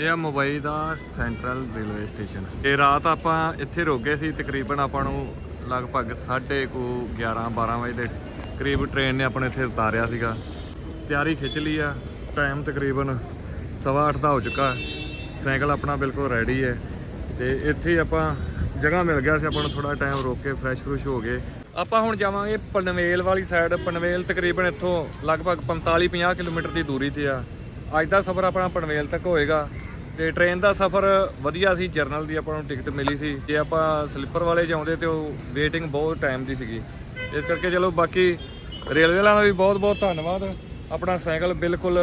ਇਹ ਆ ਮੁੰਬਈ ਦਾ ਸੈਂਟਰਲ ਰੇਲਵੇ ਸਟੇਸ਼ਨ। ਇਹ ਰਾਤ ਆਪਾਂ ਇੱਥੇ ਰੁਕ ਗਏ ਸੀ, ਤਕਰੀਬਨ ਆਪਾਂ ਨੂੰ ਲਗਭਗ 11:30 11 12 ਵਜੇ ਦੇ ਕਰੀਬ ਟ੍ਰੇਨ ਨੇ ਆਪਣੇ ਇੱਥੇ ਉਤਾਰਿਆ ਸੀਗਾ। ਤਿਆਰੀ ਖਿੱਚ ਲਈ ਆ। ਟਾਈਮ ਤਕਰੀਬਨ ਸਵਾ ਅੱਠ ਦਾ ਹੋ ਚੁੱਕਾ। ਸਾਈਕਲ ਆਪਣਾ ਬਿਲਕੁਲ ਰੈਡੀ ਹੈ। ਤੇ ਇੱਥੇ ਹੀ ਆਪਾਂ ਜਗ੍ਹਾ ਮਿਲ ਗਿਆ ਸੀ, ਆਪਾਂ ਨੂੰ ਥੋੜਾ ਟਾਈਮ ਰੋਕ ਕੇ ਫਰੈਸ਼ ਫਰੂਸ਼ ਹੋ ਗਏ। ਆਪਾਂ ਹੁਣ ਜਾਵਾਂਗੇ ਪਨਵੇਲ ਵਾਲੀ ਸਾਈਡ ਪਨਵੇਲ ਤਕਰੀਬਨ ਇੱਥੋਂ ਲਗਭਗ 45-50 ਕਿਲੋਮੀਟਰ ਦੀ ਦੂਰੀ ਤੇ ਆ। ਅੱਜ ਦਾ ਸਫ਼ਰ ਆਪਣਾ ਪਨਵੇਲ ਤੱਕ ਹੋਏਗਾ। ਤੇ ਟ੍ਰੇਨ ਦਾ ਸਫ਼ਰ ਵਧੀਆ ਸੀ ਜਰਨਲ ਦੀ ਆਪਾਂ ਨੂੰ ਟਿਕਟ ਮਿਲੀ ਸੀ। ਜੇ ਆਪਾਂ ਸਲੀਪਰ ਵਾਲੇ ਜਾਉਂਦੇ ਤੇ ਉਹ ਵੇਟਿੰਗ ਬਹੁਤ ਟਾਈਮ ਦੀ ਸੀਗੀ। ਇਸ ਕਰਕੇ ਚਲੋ ਬਾਕੀ ਰੇਲਵੇ ਵਾਲਿਆਂ ਦਾ ਵੀ ਬਹੁਤ ਬਹੁਤ ਧੰਨਵਾਦ। ਆਪਣਾ ਸਾਈਕਲ ਬਿਲਕੁਲ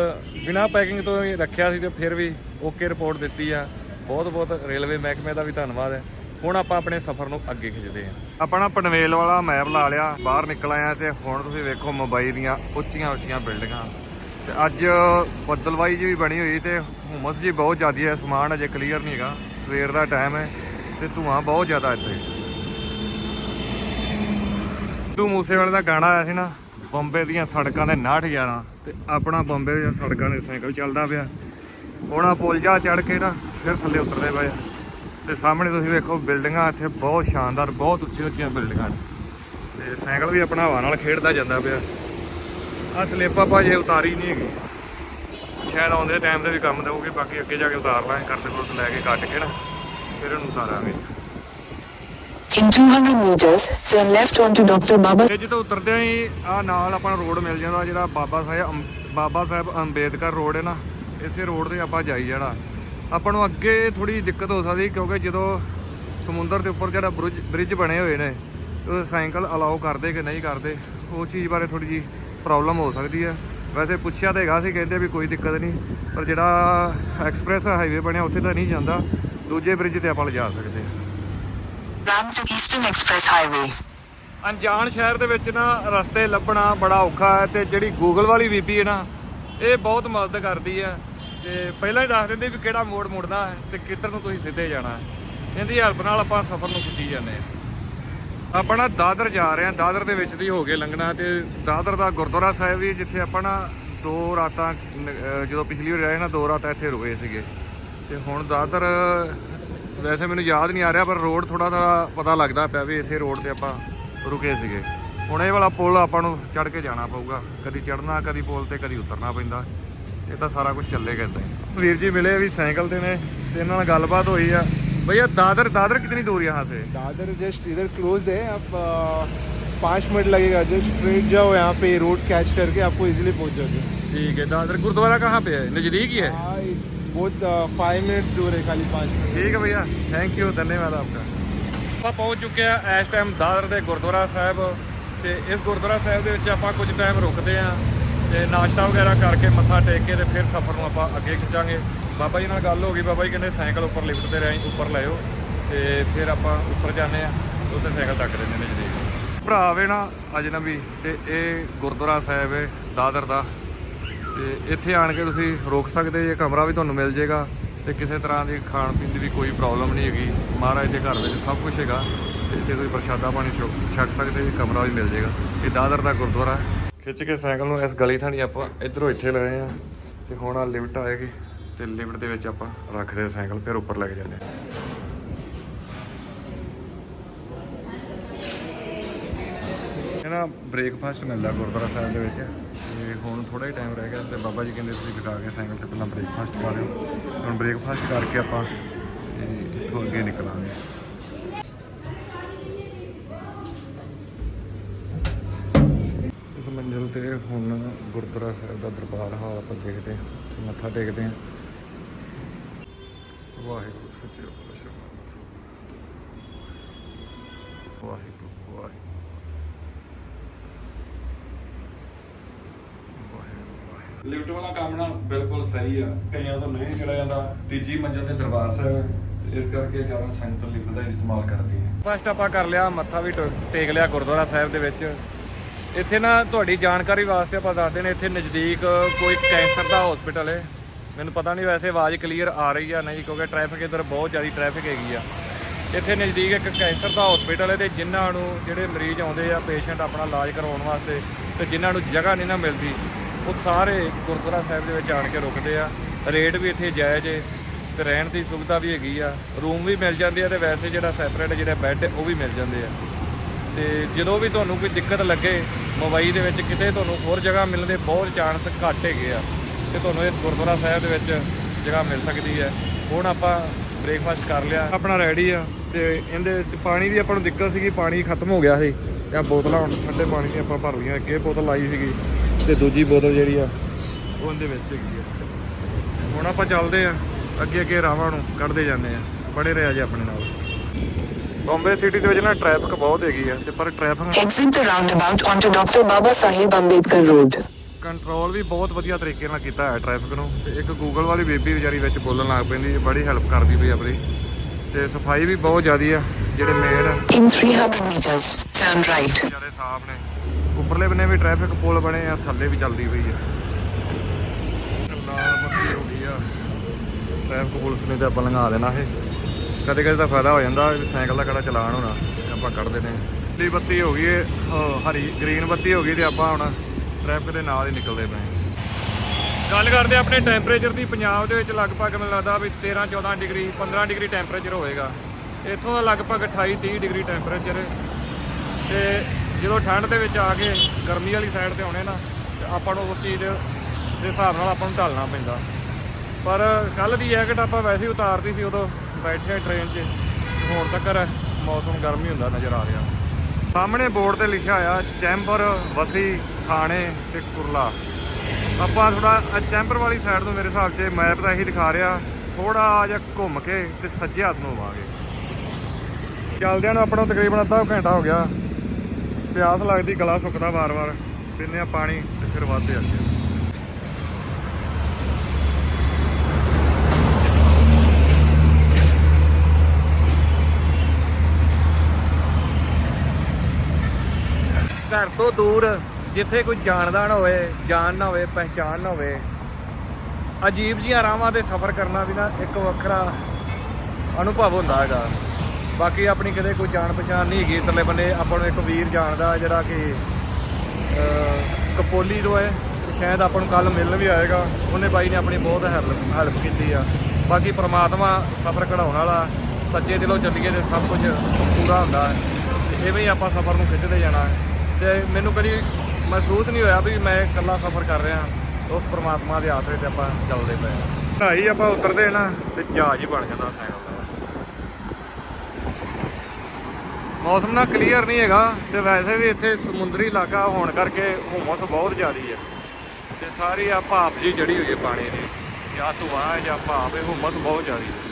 ਬਿਨਾ ਪੈਕਿੰਗ ਤੋਂ ਹੀ ਰੱਖਿਆ ਸੀ ਤੇ ਫਿਰ ਵੀ ਓਕੇ ਰਿਪੋਰਟ ਦਿੱਤੀ ਆ। ਬਹੁਤ ਬਹੁਤ ਰੇਲਵੇ ਮਹਿਕਮੇ ਦਾ ਵੀ ਧੰਨਵਾਦ ਹੈ। ਹੁਣ ਆਪਾਂ ਆਪਣੇ ਸਫ਼ਰ ਨੂੰ ਅੱਗੇ ਖਿੱਚਦੇ ਹਾਂ। ਆਪਣਾ ਪਨਵੇਲ ਵਾਲਾ ਮੈਪ ਲਾ ਲਿਆ, ਬਾਹਰ ਨਿਕਲ ਆਇਆ ਤੇ ਹੁਣ ਤੁਸੀਂ ਵੇਖੋ ਮੁੰਬਈ ਦੀਆਂ ਉੱਚੀਆਂ ਉੱਚੀਆਂ ਬਿਲਡਿੰਗਾਂ ਤੇ ਅੱਜ ਬੱਦਲਵਾਈ ਜੀ ਵੀ ਬਣੀ ਹੋਈ ਤੇ ਹੁਮਸ ਜੀ ਬਹੁਤ ਜ਼ਿਆਦੀ ਹੈ, ਸਮਾਨ ਅਜੇ ਕਲੀਅਰ ਨਹੀਂ ਹੈਗਾ। ਸਵੇਰ ਦਾ ਟਾਈਮ ਹੈ ਤੇ ਧੂਆਂ ਬਹੁਤ ਜ਼ਿਆਦਾ ਇੱਥੇ। ਸਿੱਧੂ ਮੂਸੇਵਾਲੇ ਦਾ ਗਾਣਾ ਆਇਆ ਸੀ ਨਾ, ਬੰਬੇ ਦੀਆਂ ਸੜਕਾਂ ਦੇ 69 11 ਤੇ ਆਪਣਾ ਬੰਬੇ ਦੀਆਂ ਸੜਕਾਂ ਦੇ ਸਾਈਕਲ ਚੱਲਦਾ ਪਿਆ। ਹੁਣ ਆ ਪੁਲ ਜਾ ਚੜ ਕੇ ਨਾ, ਫਿਰ ਥੱਲੇ ਉਤਰਦੇ ਪਏ ਆ। ਤੇ ਸਾਹਮਣੇ ਤੁਸੀਂ ਵੇਖੋ, ਬਿਲਡਿੰਗਾਂ ਇੱਥੇ ਬਹੁਤ ਸ਼ਾਨਦਾਰ, ਬਹੁਤ ਉੱਚੀਆਂ ਉੱਚੀਆਂ ਬਿਲਡਿੰਗਾਂ ਤੇ ਸਾਈਕਲ ਵੀ ਆਪਣਾ ਹਵਾ ਨਾਲ ਖੇਡਦਾ ਜਾਂਦਾ ਪਿਆ। ਆ ਸਲੇਪਾ ਭਾਜੇ ਉਤਾਰੀ ਨਹੀਂ ਹੈਗੀ ਸ਼ਾਇਦ ਆਉਂਦੇ ਟਾਈਮ ਤੇ ਵੀ ਕੰਮ ਦੇਊਗੀ ਬਾਕੀ ਅੱਗੇ ਜਾ ਕੇ ਉਤਾਰ ਲਾਂਗੇ ਕਰਦੇ ਕੋਲ ਲੈ ਕੇ ਕੱਟ ਕੇ ਨਾ ਫਿਰ ਇਹਨੂੰ ਉਤਾਰਾਂਗੇ In 200 meters, turn left onto Dr. Baba ਤੇ ਜਦੋਂ ਉਤਰਦੇ ਹੀ ਆ ਨਾਲ ਆਪਾਂ ਨੂੰ ਰੋਡ ਮਿਲ ਜਾਂਦਾ ਜਿਹੜਾ ਬਾਬਾ ਸਾਹਿਬ ਅੰਬ- ਬਾਬਾ ਸਾਹਿਬ ਅੰਬੇਦਕਰ ਰੋਡ ਹੈ ਨਾ ਇਸੇ ਰੋਡ ਤੇ ਆਪਾਂ ਜਾਈ ਜਾਣਾ ਆਪਾਂ ਨੂੰ ਅੱਗੇ ਥੋੜੀ ਦਿੱਕਤ ਹੋ ਸਕਦੀ ਕਿਉਂਕਿ ਜਦੋਂ ਸਮੁੰਦਰ ਦੇ ਉੱਪਰ ਜਿਹੜਾ ਬ੍ਰਿਜ ਬ੍ਰਿਜ ਬਣੇ ਹੋਏ ਨੇ ਉਹ ਸਾਈਕਲ ਅਲਾਉ ਕਰਦੇ ਕਿ ਨਹੀਂ ਕਰਦੇ ਉਹ ਚੀਜ਼ ਬਾਰੇ ਥੋੜੀ ਜੀ ਪ੍ਰੋਬਲਮ ਹੋ ਸਕਦੀ ਹੈ। ਵੈਸੇ ਪੁੱਛਿਆ ਤਾਂ ਹੈਗਾ ਸੀ ਕਹਿੰਦੇ ਵੀ ਕੋਈ ਦਿੱਕਤ ਨਹੀਂ ਪਰ ਜਿਹੜਾ ਐਕਸਪ੍ਰੈਸ ਹਾਈਵੇ ਬਣਿਆ ਉੱਥੇ ਤਾਂ ਨਹੀਂ ਜਾਂਦਾ। ਦੂਜੇ ਬ੍ਰਿਜ ਤੇ ਆਪਾਂ ਲਿਜਾ ਸਕਦੇ ਹਾਂ। Eastern Express Highway. ਅਣਜਾਣ ਸ਼ਹਿਰ ਦੇ ਵਿੱਚ ਨਾ ਰਸਤੇ ਲੱਭਣਾ ਬੜਾ ਔਖਾ ਹੈ ਤੇ ਜਿਹੜੀ ਗੂਗਲ ਵਾਲੀ ਬੀਬੀ ਹੈ ਨਾ ਇਹ ਬਹੁਤ ਮਦਦ ਕਰਦੀ ਹੈ। ਤੇ ਪਹਿਲਾਂ ਹੀ ਦੱਸ ਦਿੰਦੀ ਵੀ ਕਿਹੜਾ ਮੋੜ ਮੁੜਨਾ ਹੈ ਤੇ ਕਿੱਧਰ ਨੂੰ ਤੁਸੀਂ ਸਿੱਧੇ ਜਾਣਾ ਹੈ। ਇਹਦੀ ਹੈਲਪ ਨਾਲ ਆਪਾਂ ਸਫ਼ਰ ਨੂੰ ਖਿੱਚੀ ਜਾਂਦੇ ਹਾਂ। ਆਪਾਂ ਨਾ ਦਾਦਰ ਜਾ ਰਹੇ ਹਾਂ ਦਾਦਰ ਦੇ ਵਿੱਚ ਦੀ ਹੋ ਕੇ ਲੰਘਣਾ ਤੇ ਦਾਦਰ ਦਾ ਗੁਰਦੁਆਰਾ ਸਾਹਿਬ ਵੀ ਜਿੱਥੇ ਆਪਾਂ ਨਾ ਦੋ ਰਾਤਾਂ ਜਦੋਂ ਪਿਛਲੀ ਵਾਰ ਰਹੇ ਨਾ, ਦੋ ਰਾਤਾਂ ਇੱਥੇ ਰੁਕੇ ਸੀਗੇ। ਤੇ ਹੁਣ ਦਾਦਰ, ਵੈਸੇ ਮੈਨੂੰ ਯਾਦ ਨਹੀਂ ਆ ਰਿਹਾ, ਪਰ ਰੋਡ ਥੋੜਾ ਥੋੜਾ ਪਤਾ ਲੱਗਦਾ ਪਿਆ ਵੀ ਇਸੇ ਰੋਡ ਤੇ ਆਪਾਂ ਰੁਕੇ ਸੀਗੇ। ਹੁਣ ਇਹ ਵਾਲਾ ਪੁਲ ਆਪਾਂ ਨੂੰ ਚੜ ਕੇ ਜਾਣਾ ਪਊਗਾ। ਕਦੀ ਚੜਨਾ ਕਦੀ ਪੁਲ ਤੇ, ਕਦੀ ਉਤਰਨਾ ਪੈਂਦਾ। ਇਹ ਤਾਂ ਸਾਰਾ ਕੁਝ ਚੱਲੇਗਾ ਇਦਾਂ ਹੀ ਵੀਰ ਜੀ ਮਿਲੇ ਵੀ ਸਾਈਕਲ ਤੇ ਨੇ, ਤੇ ਇਹਨਾਂ ਨਾਲ ਗੱਲਬਾਤ ਹੋਈ ਆ। भैया दादर दादर कितनी दूर यहाँ से दादर जस्ट इधर क्लोज है आप आ, पाँच मिनट लगेगा जस्ट स्ट्रेट जाओ यहाँ पे रोड कैच करके आपको इजीली पहुँच जाओगे ठीक है दादर गुरुद्वारा कहाँ पे है नज़दीक ही है हाँ बहुत फाइव मिनट्स दूर है खाली पाँच मिनट ਠੀਕ ਹੈ ਭਈਆ ਥੈਂਕ ਯੂ ਧੰਨਵਾਦ ਆਪਕਾ ਆਪਾਂ ਪਹੁੰਚ ਚੁੱਕੇ ਆ ਇਸ ਟਾਈਮ ਦਾਦਰ ਦੇ ਗੁਰਦੁਆਰਾ ਸਾਹਿਬ ਤੇ ਇਸ ਗੁਰਦੁਆਰਾ ਸਾਹਿਬ ਦੇ ਵਿੱਚ ਆਪਾਂ ਕੁਝ ਟਾਈਮ ਰੁਕਦੇ ਆ ਤੇ ਨਾਸ਼ਤਾ ਵਗੈਰਾ ਕਰਕੇ ਮੱਥਾ ਟੇਕ ਕੇ ਤੇ ਫਿਰ ਸਫ਼ਰ ਨੂੰ ਆਪਾਂ ਅੱਗੇ ਖਿੱਚਾਂਗੇ ਬਾਬਾ ਜੀ ਨਾਲ ਗੱਲ ਹੋ ਗਈ, ਬਾਬਾ ਜੀ ਕਹਿੰਦੇ ਸਾਈਕਲ ਉੱਪਰ ਲਿਫਟ ਤੇ ਰਾਹੀਂ, ਉੱਪਰ ਲਾਇਓ ਤੇ ਫਿਰ ਆਪਾਂ ਉੱਪਰ ਜਾਂਦੇ ਆ ਉੱਥੇ ਸਾਈਕਲ ਤੱਕ ਦਿੰਦੇ ਨੇ ਜੀ ਭਰਾ ਵੇ ਨਾ ਅਜਨਬੀ ਤੇ ਇਹ ਗੁਰਦੁਆਰਾ ਸਾਹਿਬ ਹੈ, ਦਾਦਰ ਦਾ। ਤੇ ਇੱਥੇ ਆਣ ਕੇ ਤੁਸੀਂ ਰੁਕ ਸਕਦੇ ਜੇ ਕਮਰਾ ਵੀ ਤੁਹਾਨੂੰ ਮਿਲ ਜੇਗਾ ਤੇ ਕਿਸੇ ਤਰ੍ਹਾਂ ਦੀ ਖਾਣ ਪੀਣ ਦੀ ਵੀ ਕੋਈ ਪ੍ਰੋਬਲਮ ਨਹੀਂ ਹੈਗੀ। ਮਹਾਰਾਜ ਦੇ ਘਰ ਵਿੱਚ ਸਭ ਕੁਝ ਹੈਗਾ। ਤੇ ਇੱਥੇ ਤੁਸੀਂ ਪ੍ਰਸ਼ਾਦਾ ਪਾਣੀ ਛਕ ਛਕ ਸਕਦੇ ਜੇ ਕਮਰਾ ਵੀ ਮਿਲ ਜੇਗਾ ਇਹ ਦਾਦਰ ਦਾ ਗੁਰਦੁਆਰਾ ਖਿੱਚ ਕੇ ਸਾਈਕਲ ਨੂੰ ਇਸ ਗਲੀ ਥਾਣੀ ਆਪਾਂ ਇਧਰੋਂ ਇੱਥੇ ਲਏ ਆ ਤੇ ਹੁਣ ਆ ਲਿਫਟ ਆਏਗੀ। ਤੇ ਲਿਮਟ ਦੇ ਵਿੱਚ ਆਪਾਂ ਰੱਖਦੇ ਆ ਸਾਈਕਲ, ਫਿਰ ਉੱਪਰ ਲੈ ਕੇ ਜਾਂਦੇ ਆ ਨਾ ਬ੍ਰੇਕਫਾਸਟ ਮਿਲਦਾ ਗੁਰਦੁਆਰਾ ਸਾਹਿਬ ਦੇ ਵਿੱਚ। ਤੇ ਹੁਣ ਥੋੜਾ ਹੀ ਟਾਈਮ ਰਹਿ ਗਿਆ ਤੇ ਬਾਬਾ ਜੀ ਕਹਿੰਦੇ ਤੁਸੀਂ ਲਗਾ ਕੇ ਸਾਈਕਲ ਤੇ ਪਹਿਲਾਂ ਬ੍ਰੇਕਫਾਸਟ ਪਾ ਲਿਓ। ਹੁਣ ਬ੍ਰੇਕਫਾਸਟ ਕਰਕੇ ਆਪਾਂ ਇੱਥੋਂ ਅੱਗੇ ਨਿਕਲਾਂਗੇ। ਇਸ ਮੰਜ਼ਿਲ ਤੇ ਹੁਣ ਗੁਰਦੁਆਰਾ ਸਾਹਿਬ ਦਾ ਦਰਬਾਰ ਹਾਲ ਆਪਾਂ ਦੇਖਦੇ ਹਾਂ ਮੱਥਾ ਟੇਕਦੇ ਹਾਂ। ਵਾਹਿਗੁਰੂ ਸੱਚੇ ਪਾਤਸ਼ਾਹ ਵਾਹਿਗੁਰੂ ਵਾਹਿਗੁਰੂ ਲਿਫਟ ਵਾਲਾ ਕੰਮ ਨਾ ਬਿਲਕੁਲ ਸਹੀ ਆ। ਕਈਆਂ ਤੋਂ ਨਹੀਂ ਚੜਿਆ ਜਾਂਦਾ। ਤੀਜੀ ਮੰਜ਼ਿਲ ਤੇ ਦਰਬਾਰ ਸਾਹਿਬ। ਇਸ ਕਰਕੇ ਜ਼ਿਆਦਾ ਸੰਗਤ ਲਿਫਟ ਦਾ ਇਸਤੇਮਾਲ ਕਰਦੀ ਹੈ। ਫਸਟ ਆਪਾਂ ਕਰ ਲਿਆ ਮੱਥਾ ਵੀ ਟੇਕ ਲਿਆ ਗੁਰਦੁਆਰਾ ਸਾਹਿਬ ਦੇ ਵਿੱਚ। ਇੱਥੇ ਨਾ ਤੁਹਾਡੀ ਜਾਣਕਾਰੀ ਵਾਸਤੇ ਆਪਾਂ ਦੱਸਦੇ ਨੇ ਇੱਥੇ ਨਜ਼ਦੀਕ ਕੋਈ ਕੈਂਸਰ ਦਾ ਹਸਪੀਟਲ ਹੈ। ਮੈਨੂੰ ਪਤਾ ਨਹੀਂ ਵੈਸੇ ਆਵਾਜ਼ ਕਲੀਅਰ ਆ ਰਹੀ ਆ ਨਹੀਂ, ਕਿਉਂਕਿ ਟ੍ਰੈਫਿਕ ਇੱਧਰ ਬਹੁਤ ਜ਼ਿਆਦਾ ਟ੍ਰੈਫਿਕ ਹੈਗੀ ਆ। ਇੱਥੇ ਨਜ਼ਦੀਕ ਇੱਕ ਕੈਂਸਰ ਦਾ ਹਸਪੀਟਲ ਹੈ ਤੇ ਜਿਨ੍ਹਾਂ ਨੂੰ ਜਿਹੜੇ ਮਰੀਜ਼ ਆਉਂਦੇ ਆ ਪੇਸ਼ੈਂਟ ਆਪਣਾ ਇਲਾਜ ਕਰਵਾਉਣ ਵਾਸਤੇ ਤੇ ਜਿਨ੍ਹਾਂ ਨੂੰ ਜਗ੍ਹਾ ਨਹੀਂ ਨਾ ਮਿਲਦੀ, ਉਹ ਸਾਰੇ ਗੁਰਦੁਆਰਾ ਸਾਹਿਬ ਦੇ ਵਿੱਚ ਆਣ ਕੇ ਰੁਕਦੇ ਆ। ਰੇਟ ਵੀ ਇੱਥੇ ਜਾਇਜ਼ ਹੈ ਤੇ ਰਹਿਣ ਦੀ ਸੁਵਿਧਾ ਵੀ ਹੈਗੀ ਆ। ਰੂਮ ਵੀ ਮਿਲ ਜਾਂਦੇ ਆ ਤੇ ਵੈਸੇ ਜਿਹੜਾ ਸੈਪਰੇਟ ਜਿਹੜਾ ਬੈੱਡ ਉਹ ਵੀ ਮਿਲ ਜਾਂਦੇ ਆ। ਤੇ ਜਦੋਂ ਵੀ ਤੁਹਾਨੂੰ ਕੋਈ ਦਿੱਕਤ ਲੱਗੇ ਮੁੰਬਈ ਦੇ ਵਿੱਚ ਕਿਤੇ ਤੁਹਾਨੂੰ ਹੋਰ ਜਗ੍ਹਾ ਮਿਲਣ ਦੇ ਬਹੁਤ ਚਾਂਸ ਘੱਟ ਹੈਗੇ ਆ। ਤੇ ਤੁਹਾਨੂੰ ਇਸ ਗੁਰਦੁਆਰਾ ਸਾਹਿਬ ਦੇ ਵਿੱਚ ਜਗ੍ਹਾ ਮਿਲ ਸਕਦੀ ਹੈ। ਹੁਣ ਆਪਾਂ ਬ੍ਰੇਕਫਾਸਟ ਕਰ ਲਿਆ। ਆਪਣਾ ਰੈਡੀ ਆ ਤੇ ਇਹਦੇ ਵਿੱਚ ਪਾਣੀ ਦੀ ਆਪਾਂ ਨੂੰ ਦਿੱਕਤ ਸੀਗੀ ਪਾਣੀ ਖਤਮ ਹੋ ਗਿਆ ਸੀ। ਤੇ ਆ ਬੋਤਲਾਂ ਹੁਣ ਠੰਡੇ ਪਾਣੀ ਦੀਆਂ ਆਪਾਂ ਭਰ ਲਈਆਂ ਅੱਗੇ ਬੋਤਲ ਲਾਈ ਸੀਗੀ ਤੇ ਦੂਜੀ ਬੋਤਲ ਜਿਹੜੀ ਆ ਉਹ ਇਹਦੇ ਵਿੱਚ ਹੈਗੀ ਆ। ਹੁਣ ਆਪਾਂ ਚੱਲਦੇ ਆ ਅੱਗੇ ਅੱਗੇ ਰਾਵਾਂ ਨੂੰ ਕੱਢਦੇ ਜਾਂਦੇ ਆ। ਬੜੇ ਰਿਹਾ ਜੀ ਆਪਣੇ ਨਾਲ। ਬੰਬੇ ਸਿਟੀ ਦੇ ਵਿੱਚ ਨਾ ਟ੍ਰੈਫਿਕ ਬਹੁਤ ਹੈਗੀ ਆ ਤੇ ਪਰ traffic Exit the roundabout onto Dr. Baba Saheb Ambedkar Road. Control ਵੀ ਬਹੁਤ ਵਧੀਆ ਤਰੀਕੇ ਨਾਲ ਕੀਤਾ ਹੈ ਟ੍ਰੈਫਿਕ ਨੂੰ। ਤੇ ਇੱਕ ਗੂਗਲ ਵਾਲੀ ਬੇਬੀ ਵਿਚਾਰੀ ਵਿੱਚ ਬੋਲਣ ਲੱਗ ਪੈਂਦੀ ਹੈ ਬੜੀ ਹੈਲਪ ਕਰਦੀ ਪਈ ਆਪਣੀ। ਤੇ ਸਫ਼ਾਈ ਵੀ ਬਹੁਤ ਜ਼ਿਆਦੀ ਆ ਜਿਹੜੇ ਮੇਡ In 300 meters, turn right. ਜ਼ਿਆਦਾ ਸਾਫ਼ ਨੇ। ਉੱਪਰਲੇ ਬੰਨੇ ਵੀ ਟ੍ਰੈਫਿਕ ਪੁਲ ਬਣੇ ਆ ਥੱਲੇ ਵੀ ਚੱਲਦੀ ਪਈ ਆ। ਲਾਲ ਬੱਤੀ ਹੋ ਗਈ ਆ। ਟ੍ਰੈਫਿਕ ਪੁਲਿਸ ਨੇ ਤੇ ਆਪਾਂ ਲੰਘਾ ਦੇਣਾ ਇਹ। ਕਦੇ ਕਦੇ ਤਾਂ ਫਾਇਦਾ ਹੋ ਜਾਂਦਾ ਵੀ ਸਾਈਕਲ ਦਾ ਕਿਹੜਾ ਚਲਾਨ ਹੋਣਾ ਆਪਾਂ ਕੱਢਦੇ ਨੇ ਲੀ ਬੱਤੀ ਹੋ ਗਈ ਅਹ ਹਰੀ ਗ੍ਰੀਨ ਬੱਤੀ ਹੋ ਗਈ ਤੇ ਆਪਾਂ ਹੁਣ ਟ੍ਰੈਫਿਕ ਦੇ ਨਾਲ ਹੀ ਨਿਕਲਦੇ ਪਏ ਗੱਲ ਕਰਦੇ ਆਪਣੇ ਟੈਂਪਰੇਚਰ ਦੀ। ਪੰਜਾਬ ਦੇ ਵਿੱਚ ਲਗਭਗ ਮੈਨੂੰ ਲੱਗਦਾ ਵੀ 13 14 ਡਿਗਰੀ 15 ਡਿਗਰੀ ਟੈਂਪਰੇਚਰ ਹੋਏਗਾ। ਇੱਥੋਂ ਦਾ ਲਗਭਗ 28 30 ਡਿਗਰੀ ਟੈਂਪਰੇਚਰ। ਤੇ ਜਦੋਂ ਠੰਡ ਦੇ ਵਿੱਚ ਆ ਕੇ ਗਰਮੀ ਵਾਲੀ ਸਾਈਡ ਤੇ ਆਉਣੇ ਨਾ, ਤੇ ਆਪਾਂ ਨੂੰ ਉਸ ਚੀਜ਼ ਦੇ ਹਿਸਾਬ ਨਾਲ ਆਪਾਂ ਨੂੰ ਢਲਣਾ ਪੈਂਦਾ। ਪਰ ਕੱਲ ਦੀ ਜੈਕਟ ਆਪਾਂ ਵੈਸੇ ਹੀ ਉਤਾਰਦੀ ਸੀ ਉਦੋਂ ਬੈਠੇ ਟ੍ਰੇਨ 'ਚ। ਹੁਣ ਤੱਕ ਮੌਸਮ ਗਰਮ ਹੀ ਹੁੰਦਾ ਨਜ਼ਰ ਆ ਰਿਹਾ। ਸਾਹਮਣੇ ਬੋਰਡ ਤੇ ਲਿਖਿਆ ਹੋਇਆ, ਚੈਂਬਰ, ਵਸੀ, ਥਾਣੇ ਤੇ ਕੁਰਲਾ। ਆਪਾਂ ਥੋੜਾ ਚੈਂਬਰ ਵਾਲੀ ਸਾਈਡ ਤੋਂ ਮੇਰੇ ਹਿਸਾਬ 'ਚ ਮੈਪ ਤਾਂ ਇਹੀ ਦਿਖਾ ਰਿਹਾ। ਥੋੜਾ ਜਿਹਾ ਘੁੰਮ ਕੇ ਤੇ ਸੱਜੇ ਹੱਥ ਨੂੰ ਆਵਾਂਗੇ। ਚੱਲਦਿਆਂ ਨੂੰ ਆਪਣਾ ਤਕਰੀਬਨ ਅੱਧਾ ਘੰਟਾ ਹੋ ਗਿਆ। ਪਿਆਸ ਲੱਗਦੀ, ਗਲਾ ਸੁੱਕਦਾ ਵਾਰ-ਵਾਰ। ਪੀਂਦੇ ਆ ਪਾਣੀ ਤੇ ਫਿਰ ਵੱਧਦੇ ਅੱਗੇ ਘਰ ਤੋਂ ਦੂਰ, ਜਿੱਥੇ ਕੋਈ ਜਾਣਦਾ ਨਾ ਹੋਵੇ, ਜਾਣ ਨਾ ਹੋਵੇ, ਪਹਿਚਾਣ ਨਾ ਹੋਵੇ, ਅਜੀਬ ਜੀਆਂ ਰਾਵਾਂ ਤੇ ਸਫ਼ਰ ਕਰਨਾ ਵੀ ਨਾ ਇੱਕ ਵੱਖਰਾ ਅਨੁਭਵ ਹੁੰਦਾ ਹੈਗਾ। ਬਾਕੀ ਆਪਣੀ ਕਿਤੇ ਕੋਈ ਜਾਣ ਪਛਾਣ ਨਹੀਂ ਹੈਗੀ। ਇਤਲੇ ਬੰਨੇ ਆਪਾਂ ਨੂੰ ਇੱਕ ਵੀਰ ਜਾਣਦਾ ਜਿਹੜਾ ਕਿ ਕਪੋਲੀ ਤੋਂ ਹੈ ਸ਼ਾਇਦ ਆਪਾਂ ਨੂੰ ਕੱਲ ਮਿਲਣ ਵੀ ਆਏਗਾ। ਉਹਨੇ ਬਾਈ ਨੇ ਆਪਣੀ ਬਹੁਤ ਹੈਲਪ ਹੈਲਪ ਕੀਤੀ ਆ। ਬਾਕੀ ਪ੍ਰਮਾਤਮਾ ਸਫ਼ਰ ਕਢਾਉਣ ਵਾਲਾ, ਸੱਚੇ ਦਿਲੋਂ ਚੱਲੀਏ ਤੇ ਸਭ ਕੁਝ ਪੂਰਾ ਹੁੰਦਾ। ਹੈ ਤੇ ਇਵੇਂ ਹੀ ਆਪਾਂ ਸਫ਼ਰ ਨੂੰ ਖਿੱਚਦੇ ਜਾਣਾ। ਹੈ ਤੇ ਮੈਨੂੰ ਕਦੀ ਮਹਿਸੂਸ ਨਹੀਂ ਹੋਇਆ ਵੀ ਮੈਂ ਇਕੱਲਾ ਸਫ਼ਰ ਕਰ ਰਿਹਾ ਉਸ ਪ੍ਰਮਾਤਮਾ ਦੇ ਆਸਰੇ ਤੇ ਆਪਾਂ ਚੱਲਦੇ ਪਏ ਹਾਂ। ਢਾਈ ਆਪਾਂ ਉਤਰਦੇ ਨਾ ਤੇ ਜਹਾਜ਼ ਹੀ ਬਣ ਜਾਂਦਾ ਸਾਈਕਲ ਦਾ ਮੌਸਮ ਨਾ ਕਲੀਅਰ ਨਹੀਂ ਹੈਗਾ ਤੇ ਵੈਸੇ ਵੀ ਇੱਥੇ ਸਮੁੰਦਰੀ ਇਲਾਕਾ ਹੋਣ ਕਰਕੇ ਹੁਮਸ ਬਹੁਤ ਜ਼ਿਆਦੀ ਹੈ। ਤੇ ਸਾਰੀ ਆ ਭਾਪ ਜੀ ਜੜੀ ਹੋਈ ਹੈ ਪਾਣੀ ਦੀ। ਜਾਂ ਧੂਆਂ ਜਾਂ ਭਾਪ ਹੈ, ਹੁਮਸ ਬਹੁਤ ਜ਼ਿਆਦੀ ਹੈ।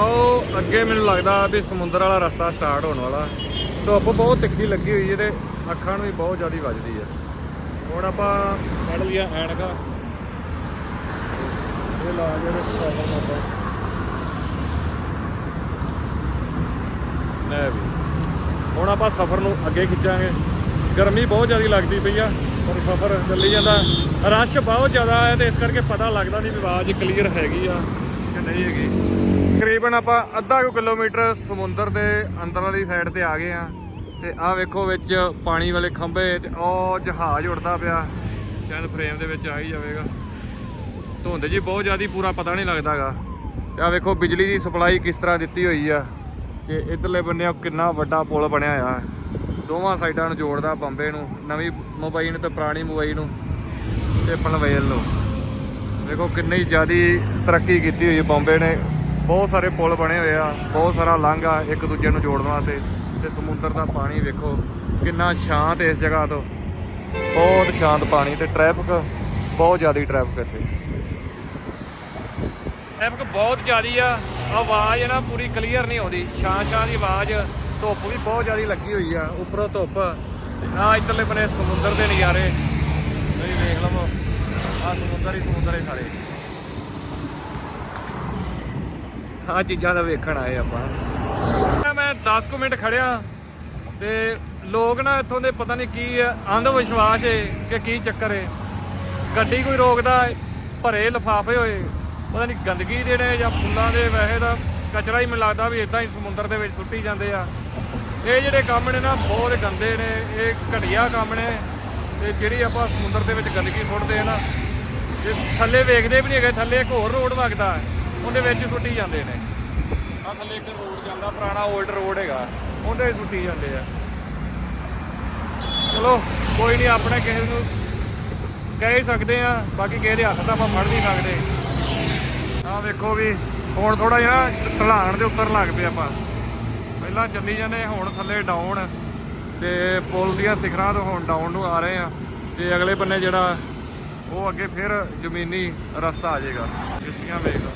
ਆਓ ਅੱਗੇ ਮੈਨੂੰ ਲੱਗਦਾ ਵੀ ਸਮੁੰਦਰ ਵਾਲਾ ਰਸਤਾ ਸਟਾਰਟ ਹੋਣ ਵਾਲਾ। ਧੁੱਪ ਬਹੁਤ ਤਿੱਖੀ ਲੱਗੀ ਹੋਈ ਹੈ ਤੇ ਅੱਖਾਂ ਨੂੰ ਵੀ ਬਹੁਤ ਜ਼ਿਆਦਾ ਵੱਜਦੀ ਹੈ। ਹੁਣ ਆਪਾਂ ਕੱਢ ਲਿਆ ਐਨਕਾ। ਇਹ ਲਾ ਜਿਹੜੇ ਸਾਈਕਲ ਆਪਾਂ। ਲੈ ਵੀ। ਹੁਣ ਆਪਾਂ ਸਫ਼ਰ ਨੂੰ ਅੱਗੇ ਖਿੱਚਾਂਗੇ। ਗਰਮੀ ਬਹੁਤ ਜ਼ਿਆਦਾ ਲੱਗਦੀ ਪਈ ਆ, ਪਰ ਸਫ਼ਰ ਚੱਲੀ ਜਾਂਦਾ। ਰਸ਼ ਬਹੁਤ ਜ਼ਿਆਦਾ ਹੈ ਤੇ ਇਸ ਕਰਕੇ ਪਤਾ ਲੱਗਦਾ ਨਹੀਂ ਵੀ ਆਵਾਜ਼ ਕਲੀਅਰ ਹੈਗੀ ਆ ਕਿ ਨਹੀਂ ਹੈਗੀ। ਤਕਰੀਬਨ ਆਪਾਂ ਅੱਧਾ ਕੁ ਕਿਲੋਮੀਟਰ ਸਮੁੰਦਰ ਦੇ ਅੰਦਰ ਵਾਲੀ ਸਾਈਡ ਤੇ ਆ ਗਏ ਆ ਤੇ ਆਹ ਵੇਖੋ ਵਿੱਚ ਪਾਣੀ ਵਾਲੇ ਖੰਭੇ ਤੇ ਉਹ ਜਹਾਜ਼ ਉੜਦਾ ਪਿਆ। ਸ਼ਾਇਦ ਫਰੇਮ ਦੇ ਵਿੱਚ ਆ ਹੀ ਜਾਵੇਗਾ। ਧੁੰਦ ਜੀ ਬਹੁਤ ਜ਼ਿਆਦੀ ਪੂਰਾ ਪਤਾ ਨਹੀਂ ਲੱਗਦਾਗਾ ਤੇ ਆਹ ਵੇਖੋ ਬਿਜਲੀ ਦੀ ਸਪਲਾਈ ਕਿਸ ਤਰ੍ਹਾਂ ਦਿੱਤੀ ਹੋਈ ਆ। ਤੇ ਇਧਰਲੇ ਬੰਨੇ ਕਿੰਨਾ ਵੱਡਾ ਪੁਲ ਬਣਿਆ ਆ ਦੋਵਾਂ ਸਾਈਡਾਂ ਨੂੰ ਜੋੜਦਾ ਬੰਬੇ ਨੂੰ, ਨਵੀਂ ਮੁੰਬਈ ਨੂੰ ਤੇ ਪੁਰਾਣੀ ਮੁੰਬਈ ਨੂੰ। ਤੇ ਪਲਵੇਲ ਨੂੰ। ਵੇਖੋ ਕਿੰਨੀ ਜ਼ਿਆਦੀ ਤਰੱਕੀ ਕੀਤੀ ਹੋਈ ਹੈ ਬੰਬੇ ਨੇ। ਬਹੁਤ ਸਾਰੇ ਪੁਲ ਬਣੇ ਹੋਏ ਆ, ਬਹੁਤ ਸਾਰਾ ਲੰਘ ਆ ਇੱਕ ਦੂਜੇ ਨੂੰ ਜੋੜਨ ਵਾਸਤੇ। ਤੇ ਸਮੁੰਦਰ ਦਾ ਪਾਣੀ ਵੇਖੋ, ਕਿੰਨਾ ਸ਼ਾਂਤ ਇਸ ਜਗ੍ਹਾ ਤੋਂ। ਬਹੁਤ ਸ਼ਾਂਤ ਪਾਣੀ ਤੇ ਟ੍ਰੈਫਿਕ ਬਹੁਤ ਜ਼ਿਆਦਾ ਟ੍ਰੈਫਿਕ ਇੱਥੇ। ਟ੍ਰੈਫਿਕ ਬਹੁਤ ਜ਼ਿਆਦਾ ਆ, ਆਵਾਜ਼ ਨਾ ਪੂਰੀ ਕਲੀਅਰ ਨਹੀਂ ਆਉਂਦੀ। ਛਾਂ ਛਾਂ ਦੀ ਆਵਾਜ਼, ਧੁੱਪ ਵੀ ਬਹੁਤ ਜ਼ਿਆਦਾ ਲੱਗੀ ਹੋਈ ਆ, ਉੱਪਰੋਂ ਧੁੱਪ। ਆ ਇੱਧਰਲੇ ਬਨੇ ਸਮੁੰਦਰ ਦੇ ਨਜ਼ਾਰੇ। ਤੁਸੀਂ ਵੇਖ ਲਵੋ ਆ ਸਮੁੰਦਰ ਹੀ ਸਮੁੰਦਰ ਹੀ ਸਾਰੇ। ਆ ਚੀਜ਼ਾਂ ਦਾ ਵੇਖਣ ਆਏ ਆਪਾਂ। ਮੈਂ 10 ਕੁ ਮਿੰਟ ਖੜਿਆ ਤੇ ਲੋਕ ਨਾ ਇੱਥੋਂ ਦੇ ਪਤਾ ਨਹੀਂ ਕੀ ਅੰਧ ਵਿਸ਼ਵਾਸ ਏ ਕਿ ਕੀ ਚੱਕਰ ਏ। ਗੱਡੀ ਕੋਈ ਰੋਕਦਾ ਭਰੇ ਲਫਾਫੇ ਹੋਏ ਪਤਾ ਨਹੀਂ ਗੰਦਗੀ ਦੇ ਨੇ ਜਾਂ ਫੁੱਲਾਂ ਦੇ ਵੈਸੇ ਦਾ ਕਚਰਾ ਹੀ ਮੈਨੂੰ ਲੱਗਦਾ ਵੀ ਇਦਾਂ ਹੀ ਸਮੁੰਦਰ ਦੇ ਵਿੱਚ ਸੁੱਟੀ ਜਾਂਦੇ ਆ। ਇਹ ਜਿਹੜੇ ਕੰਮ ਨੇ ਨਾ ਬਹੁਤ ਗੰਦੇ ਨੇ ਇਹ ਘਟੀਆ ਕੰਮ ਨੇ। ਤੇ ਜਿਹੜੀ ਆਪਾਂ ਸਮੁੰਦਰ ਦੇ ਵਿੱਚ ਗੰਦਗੀ ਸੁੱਟਦੇ ਆ ਨਾ ਇਹ ਥੱਲੇ ਵੇਖਦੇ ਵੀ ਨਹੀਂ ਹੈਗੇ ਥੱਲੇ ਇੱਕ ਹੋਰ ਰੋਡ ਵਗਦਾ। ਹੈ, ਉਹਦੇ ਵਿੱਚ ਸੁੱਟੀ ਜਾਂਦੇ ਨੇ। ਆ ਥੱਲੇ ਇੱਕ ਰੋਡ ਜਾਂਦਾ, ਪੁਰਾਣਾ 올ਡ ਰੋਡ ਹੈਗਾ। ਉਹਦੇ ਵਿੱਚ ਸੁੱਟੀ ਜਾਂਦੇ ਆ। ਚਲੋ, ਕੋਈ ਨਹੀਂ ਆਪਣੇ ਕਿਸੇ ਨੂੰ ਕਹਿ ਹੀ ਸਕਦੇ ਆ, ਬਾਕੀ ਕਿਸੇ ਦੇ ਹੱਥ ਤਾਂ ਆਪਾਂ ਫੜ ਨਹੀਂ ਸਕਦੇ। ਆ ਵੇਖੋ ਵੀ, ਹੁਣ ਥੋੜਾ ਜਿਹਾ ਢਲਾਣ ਦੇ ਉੱਪਰ ਲੱਗ ਪਏ ਆਪਾਂ। ਪਹਿਲਾਂ ਚੱਲੀ ਜਾਂਦੇ, ਹੁਣ ਥੱਲੇ ਡਾਊਨ ਤੇ ਪੁਲ ਦੀਆਂ ਸਿਖਰਾਂ ਤੋਂ ਹੁਣ ਡਾਊਨ ਨੂੰ ਆ ਰਹੇ ਆ। ਤੇ ਅਗਲੇ ਬੰਨੇ ਜਿਹੜਾ, ਉਹ ਅੱਗੇ ਫਿਰ ਜ਼ਮੀਨੀ ਰਸਤਾ ਆ ਜਾਏਗਾ। ਕਿਸ਼ਤੀਆਂ ਵੇਖ ਲਓ।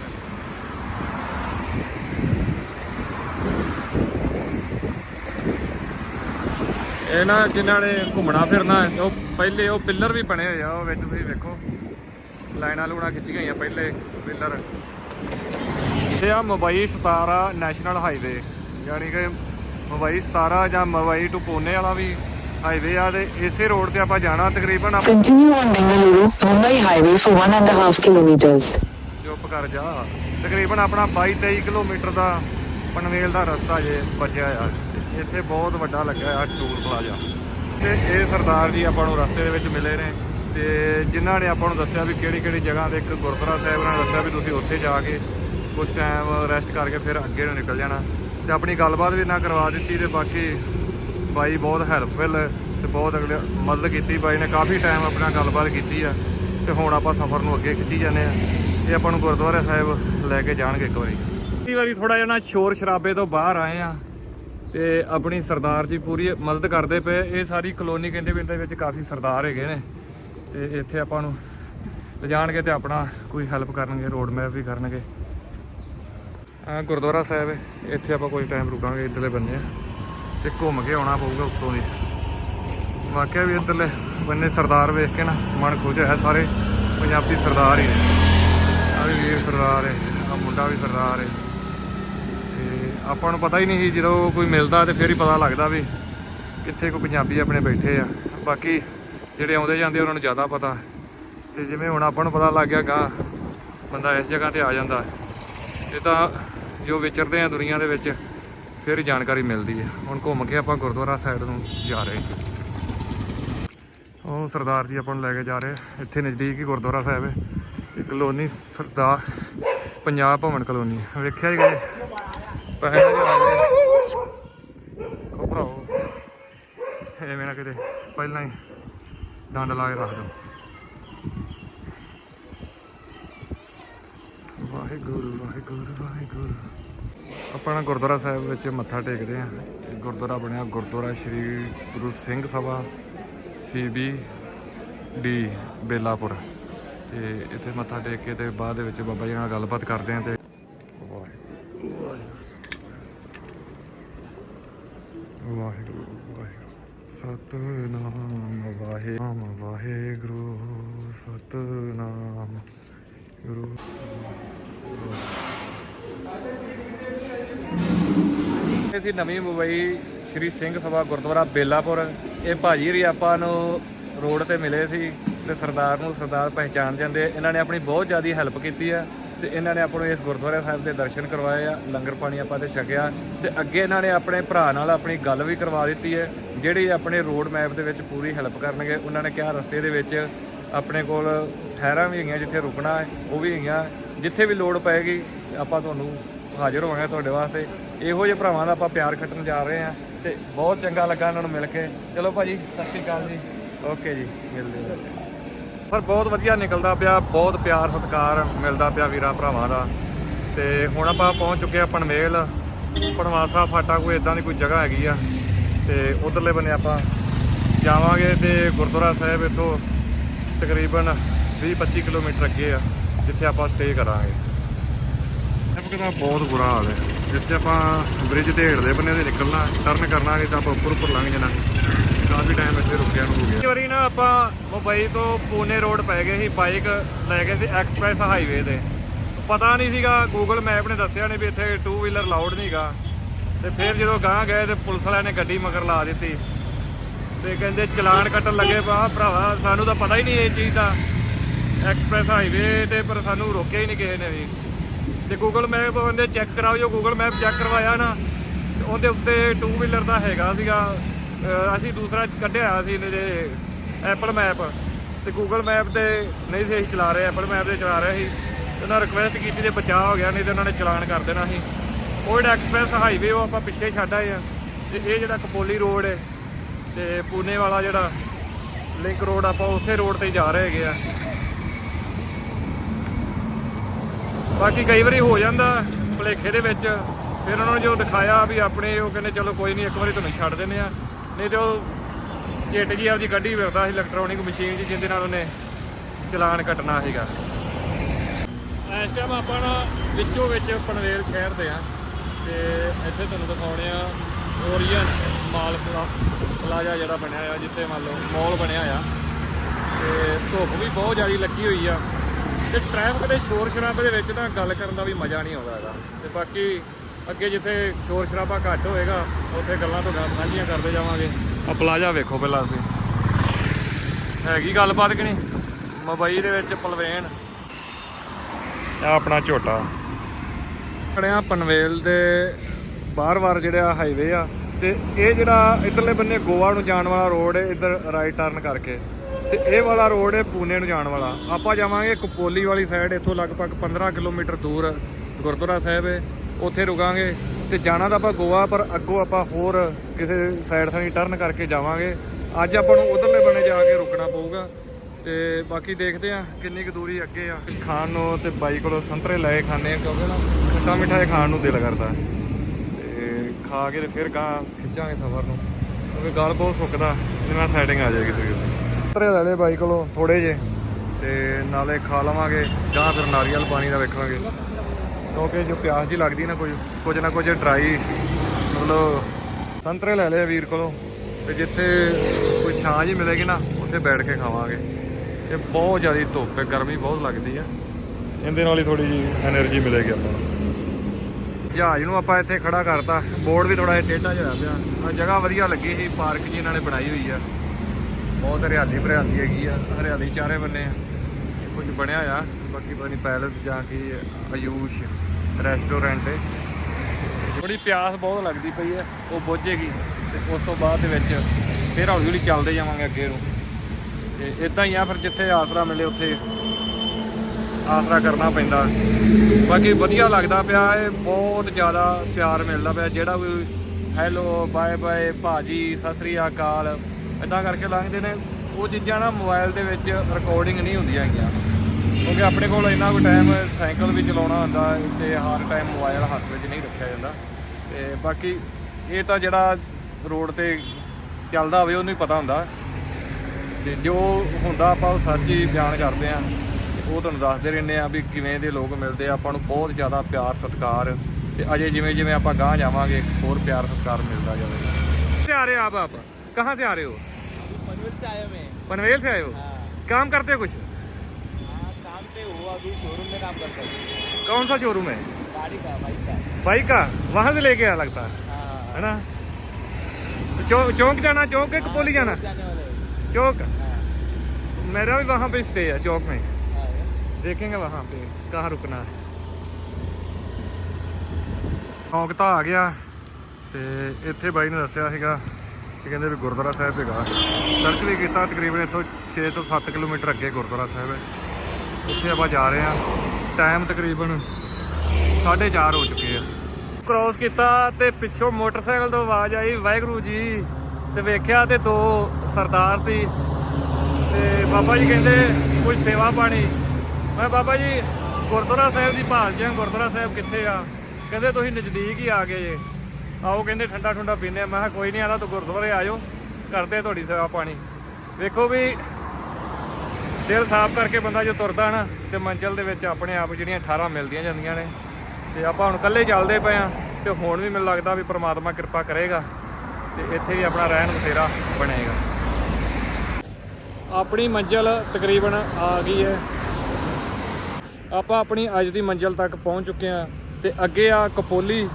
ਇਹ ਨਾ ਜਿਨ੍ਹਾਂ ਨੇ ਘੁੰਮਣਾ ਫਿਰਨਾ ਹੈ, ਉਹ ਪਹਿਲੇ ਉਹ ਪਿੱਲਰ ਵੀ ਬਣੇ ਹੋਏ ਆ ਉਹ ਵਿੱਚ ਤੁਸੀਂ ਵੇਖੋ। ਲਾਈਨਾਂ ਲੂਣਾ ਖਿੱਚੀਆਂ ਹੋਈਆਂ ਪਹਿਲੇ ਪਿੱਲਰ। ਇਹ ਆ ਮੁੰਬਈ ਸਤਾਰਾ ਨੈਸ਼ਨਲ ਹਾਈਵੇ। ਯਾਨੀ ਕਿ ਮੁੰਬਈ ਸਤਾਰਾ ਜਾਂ ਮੁੰਬਈ ਟੂ ਪੂਨੇ ਵਾਲਾ ਵੀ ਹਾਈਵੇ ਆ ਤੇ ਇਸੇ ਰੋਡ ਤੇ ਆਪਾਂ ਜਾਣਾ ਤਕਰੀਬਨ Mumbai Highway for one and a half kilometers. ਚੁੱਪ ਕਰ ਜਾ। ਤਕਰੀਬਨ ਆਪਣਾ 22 23 ਕਿਲੋਮੀਟਰ ਦਾ ਪਨਵੇਲ ਦਾ ਰਸਤਾ ਜੇ ਬਚਿਆ ਆ। ਤੇ ਇੱਥੇ ਬਹੁਤ ਵੱਡਾ ਲੱਗਾ ਆ ਟੂਲ ਪਲਾਜ਼ਾ। ਤੇ ਇਹ ਸਰਦਾਰ ਜੀ ਆਪਾਂ ਨੂੰ ਰਸਤੇ ਦੇ ਵਿੱਚ ਮਿਲੇ ਨੇ ਤੇ ਜਿਨ੍ਹਾਂ ਨੇ ਆਪਾਂ ਨੂੰ ਦੱਸਿਆ ਵੀ ਕਿਹੜੀ ਕਿਹੜੀ ਜਗ੍ਹਾ ਤੇ ਇੱਕ ਗੁਰਦੁਆਰਾ ਸਾਹਿਬ ਨਾਲ ਦੱਸਿਆ ਵੀ ਤੁਸੀਂ ਉੱਥੇ ਜਾ ਕੇ ਕੁਝ ਟਾਈਮ ਰੈਸਟ ਕਰਕੇ ਫਿਰ ਅੱਗੇ ਨੂੰ ਨਿਕਲ ਜਾਣਾ। ਤੇ ਆਪਣੀ ਗੱਲਬਾਤ ਵੀ ਨਾ ਕਰਵਾ ਦਿੱਤੀ ਤੇ ਬਾਕੀ ਬਾਈ ਬਹੁਤ ਹੈਲਪਫੁਲ ਤੇ ਬਹੁਤ ਅਗਲੇ ਮਦਦ ਕੀਤੀ ਬਾਈ ਨੇ, ਕਾਫੀ ਟਾਈਮ ਆਪਣਾ ਗੱਲਬਾਤ ਕੀਤੀ ਆ ਤੇ ਹੁਣ ਆਪਾਂ ਸਫ਼ਰ ਨੂੰ ਅੱਗੇ ਖਿੱਚੀ ਜਾਂਦੇ ਆ। ਇਹ ਆਪਾਂ ਨੂੰ ਗੁਰਦੁਆਰਾ ਸਾਹਿਬ ਲੈ ਕੇ ਜਾਣਗੇ ਇੱਕ ਵਾਰੀ। ਕਈ ਵਾਰੀ ਥੋੜਾ ਜਿਹਾ ਨਾ ਸ਼ੋਰ ਸ਼ਰਾਬੇ ਤੋਂ ਬਾਹਰ ਆਏ ਆ। ਤੇ ਆਪਣੀ ਸਰਦਾਰ ਜੀ ਪੂਰੀ ਮਦਦ ਕਰਦੇ ਪਏ। ਇਹ ਸਾਰੀ ਕਲੋਨੀ ਕਹਿੰਦੇ ਵੀ ਇਹਦੇ ਵਿੱਚ ਕਾਫੀ ਸਰਦਾਰ ਹੈਗੇ ਨੇ। ਤੇ ਇੱਥੇ ਆਪਾਂ ਨੂੰ ਲਿਜਾਣਗੇ ਤੇ ਆਪਣਾ ਕੋਈ ਹੈਲਪ ਕਰਨਗੇ ਰੋਡ ਮੈਪ ਵੀ ਕਰਨਗੇ। ਆ ਗੁਰਦੁਆਰਾ ਸਾਹਿਬ ਹੈ। ਇੱਥੇ ਆਪਾਂ ਕੁਝ ਟਾਈਮ ਰੁਕਾਂਗੇ, ਇੱਧਰਲੇ ਬੰਨੇ ਤੇ ਘੁੰਮ ਕੇ ਆਉਣਾ ਪਊਗਾ ਉੱਤੋਂ ਦੀ ਵਾਕਿਆ ਵੀ ਇੱਧਰਲੇ ਬੰਨੇ ਸਰਦਾਰ ਵੇਖ ਕੇ ਨਾ ਮਨ ਖੁਸ਼ ਹੋਇਆ, ਸਾਰੇ ਪੰਜਾਬੀ ਸਰਦਾਰ ਹੀ ਨੇ। ਆ ਵੀ ਵੀਰ ਸਰਦਾਰ ਹੈ ਆ ਮੁੰਡਾ ਵੀ ਸਰਦਾਰ ਹੈ। ਆਪਾਂ ਨੂੰ ਪਤਾ ਹੀ ਨਹੀਂ ਸੀ, ਜਦੋਂ ਕੋਈ ਮਿਲਦਾ ਤੇ ਫਿਰ ਹੀ ਪਤਾ ਲੱਗਦਾ ਵੀ ਕਿੱਥੇ ਕੋਈ ਪੰਜਾਬੀ ਆਪਣੇ ਬੈਠੇ ਆ। ਬਾਕੀ ਜਿਹੜੇ ਆਉਂਦੇ ਜਾਂਦੇ ਉਹਨਾਂ ਨੂੰ ਜ਼ਿਆਦਾ ਪਤਾ। ਤੇ ਜਿਵੇਂ ਹੁਣ ਆਪਾਂ ਨੂੰ ਪਤਾ ਲੱਗ ਗਿਆ ਗਾ, ਬੰਦਾ ਇਸ ਜਗ੍ਹਾ ਤੇ ਆ ਜਾਂਦਾ। ਇਹ ਤਾਂ ਜੋ ਵਿਚਰਦੇ ਆ ਦੁਨੀਆ ਦੇ ਵਿੱਚ, ਫਿਰ ਜਾਣਕਾਰੀ ਮਿਲਦੀ ਹੈ ਹੁਣ ਘੁੰਮ ਕੇ ਆਪਾਂ ਗੁਰਦੁਆਰਾ ਸਾਈਡ ਨੂੰ ਜਾ ਰਹੇ ਉਹ ਸਰਦਾਰ ਜੀ ਆਪਾਂ ਨੂੰ ਲੈ ਕੇ ਜਾ ਰਹੇ ਇੱਥੇ ਨਜ਼ਦੀਕ ਹੀ ਗੁਰਦੁਆਰਾ ਸਾਹਿਬ ਹੈ। ਇਹ ਕਲੋਨੀ, ਸਰਦਾਰ ਪੰਜਾਬ ਭਵਨ ਕਲੋਨੀ। ਵੇਖਿਆ ਹੀ ਗਏ ਪੈਸੇ ਨਾ ਜਰਾ ਭਰਾਓ ਐਵੇਂ ਨਾ ਕਿਤੇ ਪਹਿਲਾਂ ਹੀ ਡੰਡ ਲਾ ਕੇ ਰੱਖ ਦਿਓ। ਵਾਹਿਗੁਰੂ ਵਾਹਿਗੁਰੂ ਵਾਹਿਗੁਰੂ। ਆਪਾਂ ਗੁਰਦੁਆਰਾ ਸਾਹਿਬ ਵਿੱਚ ਮੱਥਾ ਟੇਕਦੇ ਆ ਗੁਰਦੁਆਰਾ ਬਣਿਆ gurdwara Sri Guru Singh Sabha, C B, D, Belapur. ਤੇ ਇੱਥੇ ਮੱਥਾ ਟੇਕ ਕੇ ਤੇ ਬਾਅਦ ਦੇ ਵਿੱਚ ਬਾਬਾ ਜੀ ਨਾਲ ਗੱਲਬਾਤ ਕਰਦੇ ਆ ਤੇ ਵਾਹਿਗੁਰੂ। ਵਾਹਿਗੁਰੂ ਵਾਹਿਗੁਰੂ। ਸਤਨਾਮ ਵਾਹਿਗੁਰੂ ਵਾਹਿਗੁਰੂ, ਸਤਨਾਮ ਗੁਰੂ। ਅਸੀਂ ਨਵੀਂ ਮੁੰਬਈ ਸ਼੍ਰੀ ਸਿੰਘ ਸਭਾ ਗੁਰਦੁਆਰਾ ਬੇਲਾਪੁਰ। ਇਹ ਭਾਜੀ ਰੀ ਆਪਾਂ ਨੂੰ ਰੋਡ ਤੇ ਮਿਲੇ ਸੀ ਤੇ ਸਰਦਾਰ ਨੂੰ ਸਰਦਾਰ ਪਹਿਚਾਣ ਜਾਂਦੇ ਇਹਨਾਂ ਨੇ ਆਪਣੀ ਬਹੁਤ ਜ਼ਿਆਦਾ ਹੈਲਪ ਕੀਤੀ ਆ। ਤੇ ਇਹਨਾਂ ਨੇ ਆਪਾਂ ਨੂੰ ਇਸ ਗੁਰਦੁਆਰਾ ਸਾਹਿਬ ਦੇ ਦਰਸ਼ਨ ਕਰਵਾਏ ਆ, ਲੰਗਰ ਪਾਣੀ ਆਪਾਂ ਤੇ ਛਕਿਆ ਤੇ ਅੱਗੇ ਇਹਨਾਂ ਨੇ ਆਪਣੇ ਭਰਾ ਨਾਲ ਆਪਣੀ ਗੱਲ ਵੀ ਕਰਵਾ ਦਿੱਤੀ ਹੈ, ਜਿਹੜੀ ਆਪਣੇ ਰੋਡ ਮੈਪ ਦੇ ਵਿੱਚ ਪੂਰੀ ਹੈਲਪ ਕਰਨਗੇ। ਉਹਨਾਂ ਨੇ ਕਿਹਾ ਰਸਤੇ ਦੇ ਵਿੱਚ ਆਪਣੇ ਕੋਲ ਠਹਿਰਾਂ ਵੀ ਹੈਗੀਆਂ ਜਿੱਥੇ ਰੁਕਣਾ ਹੈ, ਉਹ ਵੀ ਹੈਗੀਆਂ। ਜਿੱਥੇ ਵੀ ਲੋੜ ਪਏਗੀ, ਆਪਾਂ ਤੁਹਾਨੂੰ ਹਾਜ਼ਰ ਹੋਵਾਂਗੇ ਤੁਹਾਡੇ ਵਾਸਤੇ। ਇਹੋ ਜਿਹੇ ਭਰਾਵਾਂ ਦਾ ਆਪਾਂ ਪਿਆਰ ਖੱਟਣ ਜਾ ਰਹੇ ਹਾਂ ਤੇ ਬਹੁਤ ਚੰਗਾ ਲੱਗਾ ਇਹਨਾਂ ਨੂੰ ਮਿਲ ਕੇ। ਚਲੋ ਭਾਜੀ, ਸਤਿ ਸ਼੍ਰੀ ਅਕਾਲ ਜੀ। ਓਕੇ ਜੀ, ਮਿਲਦੇ ਹਾਂ। ਪਰ ਬਹੁਤ ਵਧੀਆ ਨਿਕਲਦਾ ਪਿਆ, ਬਹੁਤ ਪਿਆਰ, ਸਤਿਕਾਰ ਮਿਲਦਾ ਪਿਆ ਵੀਰਾਂ ਭਰਾਵਾਂ ਦਾ। ਤੇ ਹੁਣ ਆਪਾਂ ਪਹੁੰਚ ਚੁੱਕੇ ਆ ਪਨਵੇਲ ਪਨਵਾਸਾ ਫਾਟਾ ਕੋਈ ਇਦਾਂ ਦੀ ਕੋਈ ਜਗ੍ਹਾ ਹੈਗੀ ਆ। ਤੇ ਉਧਰਲੇ ਬੰਨੇ ਆਪਾਂ ਜਾਵਾਂਗੇ ਤੇ ਗੁਰਦੁਆਰਾ ਸਾਹਿਬ ਇੱਥੋਂ ਤਕਰੀਬਨ 20-25 ਕਿਲੋਮੀਟਰ ਅੱਗੇ ਆ, ਜਿੱਥੇ ਆਪਾਂ ਸਟੇ ਕਰਾਂਗੇ। ਟ੍ਰੈਫਿਕ ਦਾ ਬਹੁਤ ਬੁਰਾ ਹਾਲ ਹੈ। ਜਿੱਥੇ ਆਪਾਂ ਬ੍ਰਿਜ ਦੇ ਹੇਠਲੇ ਬੰਨੇ ਦੇ ਨਿਕਲਣਾ ਟਰਨ ਕਰਨਾ ਨਹੀਂ ਤਾਂ ਆਪਾਂ ਉੱਪਰ ਉੱਪਰ ਲੰਘ ਜਾਣਾ। ਕਾਫੀ ਟਾਈਮ ਇੱਥੇ ਰੁਕਿਆ ਨੂੰ ਹੋ ਗਿਆ। ਇੱਕ ਵਾਰੀ ਨਾ ਆਪਾਂ ਮੁੰਬਈ ਤੋਂ ਪੂਨੇ ਰੋਡ ਪੈ ਗਏ ਸੀ ਬਾਈਕ ਲੈ ਗਏ ਸੀ ਐਕਸਪ੍ਰੈਸ ਹਾਈਵੇ ਤੇ। ਪਤਾ ਨਹੀਂ ਸੀਗਾ ਗੂਗਲ ਮੈਪ ਨੇ ਦੱਸਿਆ ਨੇ ਵੀ ਇੱਥੇ ਟੂ ਵੀਲਰ ਲਾਊਡ ਨਹੀਂਗਾ ਤੇ ਫਿਰ ਜਦੋਂ ਗਾਂ ਗਏ ਤੇ ਪੁਲਿਸ ਵਾਲਿਆਂ ਨੇ ਗੱਡੀ ਮਗਰ ਲਾ ਦਿੱਤੀ। ਤੇ ਕਹਿੰਦੇ ਚਲਾਨ ਕੱਟਣ ਲੱਗੇ ਪਾ, ਭਰਾਵਾ, ਸਾਨੂੰ ਤਾਂ ਪਤਾ ਹੀ ਨਹੀਂ ਇਹ ਚੀਜ਼ ਦਾ। ਐਕਸਪ੍ਰੈਸ ਹਾਈਵੇ ਤੇ ਪਰ ਸਾਨੂੰ ਰੋਕਿਆ ਹੀ ਨਹੀਂ ਕਿਸੇ ਨੇ ਵੀ। ਤੇ ਗੂਗਲ ਮੈਪ ਬੰਦੇ ਚੈੱਕ ਕਰਾਓ, ਜੋ ਗੂਗਲ ਮੈਪ ਚੈੱਕ ਕਰਵਾਇਆ ਨਾ ਉਹਦੇ ਉੱਤੇ 2 ਵੀਲਰ ਦਾ ਹੈਗਾ ਸੀਗਾ। ਅਸੀਂ ਦੂਸਰਾ ਕੱਢਿਆ ਹੋਇਆ ਸੀ ਇਹਨੇ ਐਪਲ ਮੈਪ ਤੇ ਗੂਗਲ ਮੈਪ ਤੇ ਨਹੀਂ ਸੀ ਅਸੀਂ ਚਲਾ ਰਹੇ ਐਪਲ ਮੈਪ ਤੇ ਚਲਾ ਰਹੇ ਸੀ। ਤੇ ਉਹਨਾਂ ਰਿਕਵੈਸਟ ਕੀਤੀ ਤੇ ਬਚਾਅ ਹੋ ਗਿਆ, ਨਹੀਂ ਤੇ ਉਹਨਾਂ ਨੇ ਚਲਾਨ ਕਰ ਦੇਣਾ ਸੀ। ਉਹ ਜਿਹੜਾ ਐਕਸਪ੍ਰੈਸ ਹਾਈਵੇ ਉਹ ਆਪਾਂ ਪਿੱਛੇ ਛੱਡ ਆਏ ਆ। ਤੇ ਇਹ ਜਿਹੜਾ ਕਪੋਲੀ ਰੋਡ ਹੈ ਤੇ ਪੂਨੇ ਵਾਲਾ ਜਿਹੜਾ ਲਿੰਕ ਰੋਡ ਆਪਾਂ ਉਸੇ ਰੋਡ ਤੇ ਜਾ ਰਹੇ ਹੈਗੇ ਆ। ਬਾਕੀ ਕਈ ਵਾਰੀ ਹੋ ਜਾਂਦਾ ਭੁਲੇਖੇ ਦੇ ਵਿੱਚ, ਫਿਰ ਉਹਨਾਂ ਨੇ ਜੋ ਦਿਖਾਇਆ ਵੀ ਆਪਣੇ ਉਹ ਕਹਿੰਦੇ ਚਲੋ ਕੋਈ ਨਹੀਂ, ਇੱਕ ਵਾਰੀ ਤੁਹਾਨੂੰ ਛੱਡ ਦਿੰਦੇ ਆ। ਨਹੀਂ ਤੇ ਉਹ ਚਿੱਟ ਜੀ ਆਪਦੀ ਗੱਡੀ ਫਿਰਦਾ ਸੀ ਇਲੈਕਟ੍ਰੋਨਿਕ ਮਸ਼ੀਨ ਜੀ ਜਿਹਦੇ ਨਾਲ ਉਹਨੇ ਚਲਾਨ ਕੱਟਣਾ ਸੀਗਾ। ਇਸ ਟਾਈਮ ਆਪਾਂ ਨਾ ਵਿੱਚੋਂ ਵਿੱਚ ਪਨਵੇਲ ਸ਼ਹਿਰ ਦੇ ਆ ਤੇ ਇੱਥੇ ਤੁਹਾਨੂੰ ਦਿਖਾਉਣੇ ਆ ਓਰੀਅਨ ਮਾਲ ਪਲਾ- ਪਲਾਜ਼ਾ ਜਿਹੜਾ ਬਣਿਆ ਆ ਜਿੱਥੇ ਮੰਨ ਲਓ ਮਾਲ ਬਣਿਆ ਆ ਤੇ ਧੁੱਪ ਵੀ ਬਹੁਤ ਜ਼ਿਆਦਾ ਲੱਗੀ ਹੋਈ ਆ। ਤੇ ਟ੍ਰੈਫਿਕ ਦੇ ਸ਼ੋਰ ਸ਼ਰਾਬੇ ਦੇ ਵਿੱਚ ਤਾਂ ਗੱਲ ਕਰਨ ਦਾ ਵੀ ਮਜ਼ਾ ਨਹੀਂ ਆਉਂਦਾ ਹੈਗਾ। ਤੇ ਬਾਕੀ ਅੱਗੇ ਜਿੱਥੇ ਸ਼ੋਰ ਸ਼ਰਾਬਾ ਘੱਟ ਹੋਏਗਾ, ਉੱਥੇ ਗੱਲਾਂ ਤੋਂ ਗੱਲ ਸਾਂਝੀਆਂ ਕਰਦੇ ਜਾਵਾਂਗੇ। ਆ ਪਲਾਜ਼ਾ ਵੇਖੋ ਪਹਿਲਾਂ ਅਸੀਂ ਹੈਗੀ ਗੱਲਬਾਤ ਕਿ ਨਹੀਂ? ਮੁੰਬਈ ਦੇ ਵਿੱਚ ਪਲਵੇਨ ਆ ਆਪਣਾ ਝੋਟਾ। ਖੜਿਆ ਪਨਵੇਲ ਦੇ ਬਾਰ-ਬਾਰ ਜਿਹੜਾ ਹਾਈਵੇ ਆ, ਤੇ ਇਹ ਜਿਹੜਾ ਇਧਰਲੇ ਬੰਨੇ ਗੋਆ ਨੂੰ ਜਾਣ ਵਾਲਾ ਰੋਡ ਹੈ, ਇਧਰ ਰਾਈਟ ਟਰਨ ਕਰਕੇ। ਤੇ ਇਹ ਵਾਲਾ ਰੋਡ ਹੈ ਪੂਨੇ ਨੂੰ ਜਾਣ ਵਾਲਾ। ਆਪਾਂ ਜਾਵਾਂਗੇ ਕਪੋਲੀ ਵਾਲੀ ਸਾਈਡ ਇੱਥੋਂ ਲਗਭਗ 15 ਕਿਲੋਮੀਟਰ ਦੂਰ ਗੁਰਦੁਆਰਾ ਸਾਹਿਬ ਹੈ। ਉੱਥੇ ਰੁਕਾਂਗੇ ਤੇ ਜਾਣਾ ਤਾਂ ਆਪਾਂ ਗੋਆ, ਪਰ ਅੱਗੋਂ ਆਪਾਂ ਹੋਰ ਕਿਸੇ ਸਾਈਡ ਥਾਣੀ ਟਰਨ ਕਰਕੇ ਜਾਵਾਂਗੇ। ਅੱਜ ਆਪਾਂ ਨੂੰ ਉਧਰਲੇ ਬੰਨੇ ਜਾ ਕੇ ਰੁਕਣਾ ਪਊਗਾ ਤੇ ਬਾਕੀ ਦੇਖਦੇ ਆ ਕਿੰਨੀ ਕੁ ਦੂਰੀ ਅੱਗੇ ਆ। ਖਾਣ ਨੂੰ ਤੇ ਬਾਈ ਕੋਲੋਂ ਸੰਤਰੇ ਲੈ ਕੇ ਖਾਣੇ ਆ ਕਿਉਂਕਿ ਨਾ ਖੱਟਾ ਮਿੱਠਾ ਜਿਹਾ ਖਾਣ ਨੂੰ ਦਿਲ ਕਰਦਾ। ਤੇ ਖਾ ਕੇ ਤੇ ਫਿਰ ਗਾਂ ਖਿੱਚਾਂਗੇ ਸਫ਼ਰ ਨੂੰ, ਕਿਉਂਕਿ ਗਲ ਬਹੁਤ ਸੁੱਕਦਾ, ਇਹਦੇ ਨਾਲ ਸੈਟਿੰਗ ਆ ਜਾਏਗੀ ਤੁਸੀਂ ਸੰਤਰੇ ਲੈ ਲਏ ਬਾਈ ਕੋਲੋਂ ਥੋੜੇ ਜੇ ਤੇ ਨਾਲੇ ਖਾ ਲਵਾਂਗੇ ਜਾਂ ਫਿਰ ਨਾਰੀਅਲ ਪਾਣੀ ਦਾ ਵੇਖਾਂਗੇ। ਕਿਉਂਕਿ ਜੋ ਪਿਆਸ ਜੀ ਲੱਗਦੀ ਨਾ ਕੋਈ, ਕੁਝ ਨਾ ਕੁਝ ਡਰਾਈ, ਮਤਲਬ ਸੰਤਰੇ ਲੈ ਲਿਆ ਵੀਰ ਕੋਲੋਂ, ਤੇ ਜਿੱਥੇ ਕੋਈ ਛਾਂ ਜੀ ਮਿਲੇਗੀ ਨਾ, ਉੱਥੇ ਬੈਠ ਕੇ ਖਾਵਾਂਗੇ। ਤੇ ਬਹੁਤ ਜ਼ਿਆਦਾ ਧੁੱਪ ਹੈ, ਗਰਮੀ ਬਹੁਤ ਲੱਗਦੀ ਹੈ ਇਹਦੇ ਨਾਲ ਹੀ ਥੋੜੀ ਜੀ એનર્ਜੀ ਮਿਲੇਗੀ ਆਪਾਂ ਨੂੰ। ਜਹਾਜ਼ ਨੂੰ ਆਪਾਂ ਇੱਥੇ ਖੜਾ ਕਰਤਾ, ਬੋਰਡ ਵੀ ਥੋੜਾ ਜਿਹਾ ਟੇਢਾ ਜਿਹਾ ਪਿਆ। ਆ ਜਗ੍ਹਾ ਵਧੀਆ ਲੱਗੀ ਸੀ, ਪਾਰਕ ਜੀ ਇਹਨਾਂ ਨੇ ਬਣਾਈ ਹੋਈ ਆ। ਬਹੁਤ ਹਰਿਆਲੀ ਭਰਿਆਲੀ ਹੈਗੀ ਆ, ਹਰਿਆਲੀ ਚਾਰੇ ਬੰਨੇ ਕੁਝ ਬਣਿਆ ਆ। ਬਾਕੀ ਪਤਾ ਨਹੀਂ ਪੈਲਸ ਜਾਂ ਕਿ ਆਯੂਸ਼ ਰੈਸਟੋਰੈਂਟ ਹੈ। ਥੋੜੀ ਪਿਆਸ ਬਹੁਤ ਲੱਗਦੀ ਪਈ ਹੈ, ਉਹ ਬੁੱਝੇਗੀ ਤੇ ਉਸ ਤੋਂ ਬਾਅਦ ਦੇ ਵਿੱਚ ਫਿਰ ਹੌਲੀ ਹੌਲੀ ਚੱਲਦੇ ਜਾਵਾਂਗੇ ਅੱਗੇ ਨੂੰ। ਤੇ ਇਦਾਂ ਹੀ ਆ, ਫਿਰ ਜਿੱਥੇ ਆਸਰਾ ਮਿਲੇ ਉੱਥੇ ਆਸਰਾ ਕਰਨਾ ਪੈਂਦਾ। ਬਾਕੀ ਵਧੀਆ ਲੱਗਦਾ ਪਿਆ, ਇਹ ਬਹੁਤ ਜ਼ਿਆਦਾ ਪਿਆਰ ਮਿਲਦਾ ਪਿਆ, ਜਿਹੜਾ ਵੀ ਹੈਲੋ, ਬਾਏ ਬਾਏ, ਭਾਜੀ, ਸਤਿ ਸ੍ਰੀ ਅਕਾਲ ਇਦਾਂ ਕਰਕੇ ਲੰਘਦੇ ਨੇ। ਉਹ ਚੀਜ਼ਾਂ ਨਾ ਮੋਬਾਈਲ ਦੇ ਵਿੱਚ ਰਿਕਾਰਡਿੰਗ ਨਹੀਂ ਹੁੰਦੀਆਂ ਹੈਗੀਆਂ। ਕਿਉਂਕਿ ਆਪਣੇ ਕੋਲ ਇੰਨਾ ਕੋਈ ਟਾਈਮ ਸਾਈਕਲ ਵੀ ਚਲਾਉਣਾ ਹੁੰਦਾ ਹੈ ਤੇ ਹਰ ਟਾਈਮ ਮੋਬਾਈਲ ਹੱਥ ਵਿੱਚ ਨਹੀਂ ਰੱਖਿਆ ਜਾਂਦਾ ਤੇ ਬਾਕੀ ਇਹ ਤਾਂ ਜਿਹੜਾ ਰੋਡ ਤੇ ਚੱਲਦਾ ਹੋਵੇ ਉਹਨੂੰ ਹੀ ਪਤਾ ਹੁੰਦਾ ਤੇ ਜੋ ਹੁੰਦਾ ਆਪਾਂ ਉਹ ਸੱਚ ਹੀ ਬਿਆਨ ਕਰਦੇ ਆ ਉਹ ਤੁਹਾਨੂੰ ਦੱਸਦੇ ਰਹਿੰਦੇ ਆ ਵੀ ਕਿਵੇਂ ਦੇ ਲੋਕ ਮਿਲਦੇ ਆ ਆਪਾਂ ਨੂੰ ਬਹੁਤ ਜ਼ਿਆਦਾ ਪਿਆਰ ਸਤਿਕਾਰ ਤੇ ਅਜੇ ਜਿਵੇਂ ਜਿਵੇਂ ਆਪਾਂ ਗਾਂਹ ਜਾਵਾਂਗੇ ਹੋਰ ਪਿਆਰ ਸਤਿਕਾਰ ਮਿਲਦਾ ਜਾਵੇਗਾ से आ रहे हो आप आप कहाँ से आ रहे हो पनवेल से आया मैं पनवेल से आए हो हाँ काम करते हो कुछ हाँ, काम पे हो अभी शोरूम में काम करता हूँ कौन सा शोरूम है गाड़ी का बाइक का बाइक का वहाँ से लेके आया लगता है हाँ है ना तो चौ, चौक जाना चौक है कपोली जाना जाने वाले हैं। चौक हाँ मेरा भी वहाँ पे स्टे है चौक में हाँ देखेंगे वहाँ पे कहाँ रुकना है ਚੌਂਕ ਤਾਂ ਆ ਗਿਆ ਤੇ ਇੱਥੇ ਬਾਈ ਨੇ ਦੱਸਿਆ ਸੀਗਾ ਕਿ ਕਹਿੰਦੇ ਵੀ ਗੁਰਦੁਆਰਾ ਸਾਹਿਬ ਹੈਗਾ ਸਰਚ ਵੀ ਕੀਤਾ ਤਕਰੀਬਨ ਇੱਥੋਂ 6 ਤੋਂ 7 ਕਿਲੋਮੀਟਰ ਅੱਗੇ ਗੁਰਦੁਆਰਾ ਸਾਹਿਬ ਹੈ ਉੱਥੇ ਆਪਾਂ ਜਾ ਰਹੇ ਹਾਂ। ਟਾਈਮ ਤਕਰੀਬਨ 4:30 ਹੋ ਚੁੱਕੇ ਆ। ਕ੍ਰੋਸ ਕੀਤਾ ਤੇ ਪਿੱਛੋਂ ਮੋਟਰਸਾਈਕਲ ਤੋਂ ਆਵਾਜ਼ ਆਈ, ਵਾਹਿਗੁਰੂ ਜੀ। ਤੇ ਵੇਖਿਆ ਤੇ ਦੋ ਸਰਦਾਰ ਸੀ। ਤੇ ਬਾਬਾ ਜੀ ਕਹਿੰਦੇ, ਕੋਈ ਸੇਵਾ ਪਾਣੀ? ਮੈਂ ਬਾਬਾ ਜੀ, ਗੁਰਦੁਆਰਾ ਸਾਹਿਬ ਦੀ ਭਾਲ ਚ ਗੁਰਦੁਆਰਾ ਸਾਹਿਬ ਕਿੱਥੇ ਆ? ਕਹਿੰਦੇ, ਤੁਸੀਂ ਨਜ਼ਦੀਕ ਹੀ ਆ ਗਏ ਜੇ। ਆਓ ਕਹਿੰਦੇ ਠੰਡਾ ਠੰਡਾ ਪੀਂਦੇ ਮੈਂ ਕਿਹਾ, ਕੋਈ ਨਹੀਂ ਆਦਾ ਤੂੰ ਗੁਰਦੁਆਰੇ ਆਇਓ। ਕਰਦੇ ਤੁਹਾਡੀ ਸੇਵਾ ਪਾਣੀ। ਵੇਖੋ ਵੀ ਦਿਲ ਸਾਫ਼ ਕਰਕੇ ਬੰਦਾ ਜੋ ਤੁਰਦਾ ਨਾ, ਤੇ ਮੰਜ਼ਲ ਦੇ ਵਿੱਚ ਆਪਣੇ ਆਪ ਜਿਹੜੀਆਂ 18 ਮਿਲਦੀਆਂ ਜਾਂਦੀਆਂ ਨੇ। ਤੇ ਆਪਾਂ ਹੁਣ ਇਕੱਲੇ ਚੱਲਦੇ ਪਏ ਆ, ਤੇ ਹੁਣ ਵੀ ਮੈਨੂੰ ਲੱਗਦਾ ਵੀ ਪ੍ਰਮਾਤਮਾ ਕਿਰਪਾ ਕਰੇਗਾ, ਤੇ ਇੱਥੇ ਵੀ ਆਪਣਾ ਰਹਿਣ ਬਸੇਰਾ ਬਣੇਗਾ। ਆਪਣੀ ਮੰਜ਼ਿਲ ਤਕਰੀਬਨ ਆ ਗਈ ਹੈ। ਆਪਾਂ ਆਪਣੀ ਅੱਜ ਦੀ ਮੰਜ਼ਿਲ ਤੱਕ ਪਹੁੰਚ ਚੁੱਕੇ ਆ, ਤੇ ਅੱਗੇ ਆ ਕਪੋਲੀ,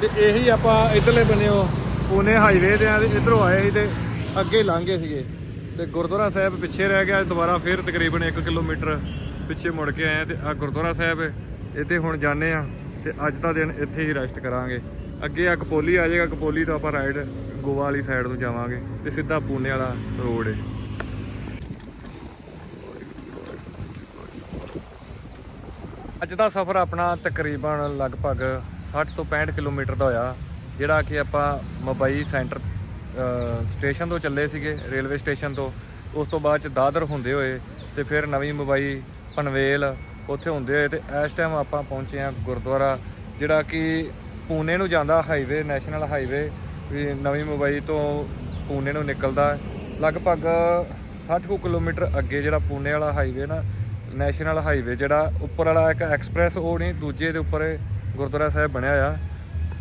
ਤੇ ਇਹੀ ਆਪਾਂ ਇਧਰਲੇ ਬੰਨਿਓ ਪੂਨੇ ਹਾਈਵੇ ਤੇ ਆ, ਤੇ ਇਧਰੋਂ ਆਏ ਸੀ ਤੇ ਅੱਗੇ ਲੰਘੇ ਸੀਗੇ। ਤੇ ਗੁਰਦੁਆਰਾ ਸਾਹਿਬ ਪਿੱਛੇ ਰਹਿ ਗਿਆ, ਦੁਬਾਰਾ ਫਿਰ ਤਕਰੀਬਨ 1 ਕਿਲੋਮੀਟਰ ਪਿੱਛੇ ਮੁੜ ਕੇ ਆਏ ਆ ਤੇ ਆ ਗੁਰਦੁਆਰਾ ਸਾਹਿਬ, ਇੱਥੇ ਹੁਣ ਜਾਂਦੇ ਆ ਤੇ ਅੱਜ ਦਾ ਦਿਨ ਇੱਥੇ ਹੀ ਰੈਸਟ ਕਰਾਂਗੇ। ਅੱਗੇ ਆ ਕਪੋਲੀ ਆ ਜਾਏਗਾ, ਕਪੋਲੀ ਤੋਂ ਆਪਾਂ ਰਾਈਡ ਗੋਆ ਵਾਲੀ ਸਾਈਡ ਨੂੰ ਜਾਵਾਂਗੇ ਤੇ ਸਿੱਧਾ ਪੂਨੇ ਵਾਲਾ ਰੋਡ ਹੈ ਅੱਜ ਦਾ ਸਫ਼ਰ ਆਪਣਾ ਤਕਰੀਬਨ ਲਗਭਗ 60 ਤੋਂ 65 ਕਿਲੋਮੀਟਰ ਦਾ ਹੋਇਆ, ਜਿਹੜਾ ਕਿ ਆਪਾਂ ਮੁੰਬਈ ਸੈਂਟਰ ਸਟੇਸ਼ਨ ਤੋਂ ਚੱਲੇ ਸੀਗੇ, ਰੇਲਵੇ ਸਟੇਸ਼ਨ ਤੋਂ। ਉਸ ਤੋਂ ਬਾਅਦ ਚ ਦਾਦਰ ਹੁੰਦੇ ਹੋਏ ਤੇ ਫਿਰ ਨਵੀਂ ਮੁੰਬਈ, ਪਨਵੇਲ, ਉੱਥੇ ਹੁੰਦੇ ਹੋਏ ਤੇ ਇਸ ਟਾਈਮ ਆਪਾਂ ਪਹੁੰਚੇ ਹਾਂ ਗੁਰਦੁਆਰਾ, ਜਿਹੜਾ ਕਿ ਪੂਨੇ ਨੂੰ ਜਾਂਦਾ ਹਾਈਵੇ ਨੈਸ਼ਨਲ ਹਾਈਵੇ ਵੀ ਨਵੀਂ ਮੁੰਬਈ ਤੋਂ ਪੂਨੇ ਨੂੰ ਨਿਕਲਦਾ। ਲਗਭਗ 60 ਕੁ ਕਿਲੋਮੀਟਰ ਅੱਗੇ ਜਿਹੜਾ ਪੂਨੇ ਵਾਲਾ ਹਾਈਵੇ ਨਾ ਨੈਸ਼ਨਲ ਹਾਈਵੇ ਜਿਹੜਾ, ਉੱਪਰ ਵਾਲਾ ਇੱਕ ਐਕਸਪ੍ਰੈਸ ਉਹ ਨਹੀਂ, ਦੂਜੇ ਦੇ ਉੱਪਰ ਗੁਰਦੁਆਰਾ ਸਾਹਿਬ ਬਣਿਆ ਆ।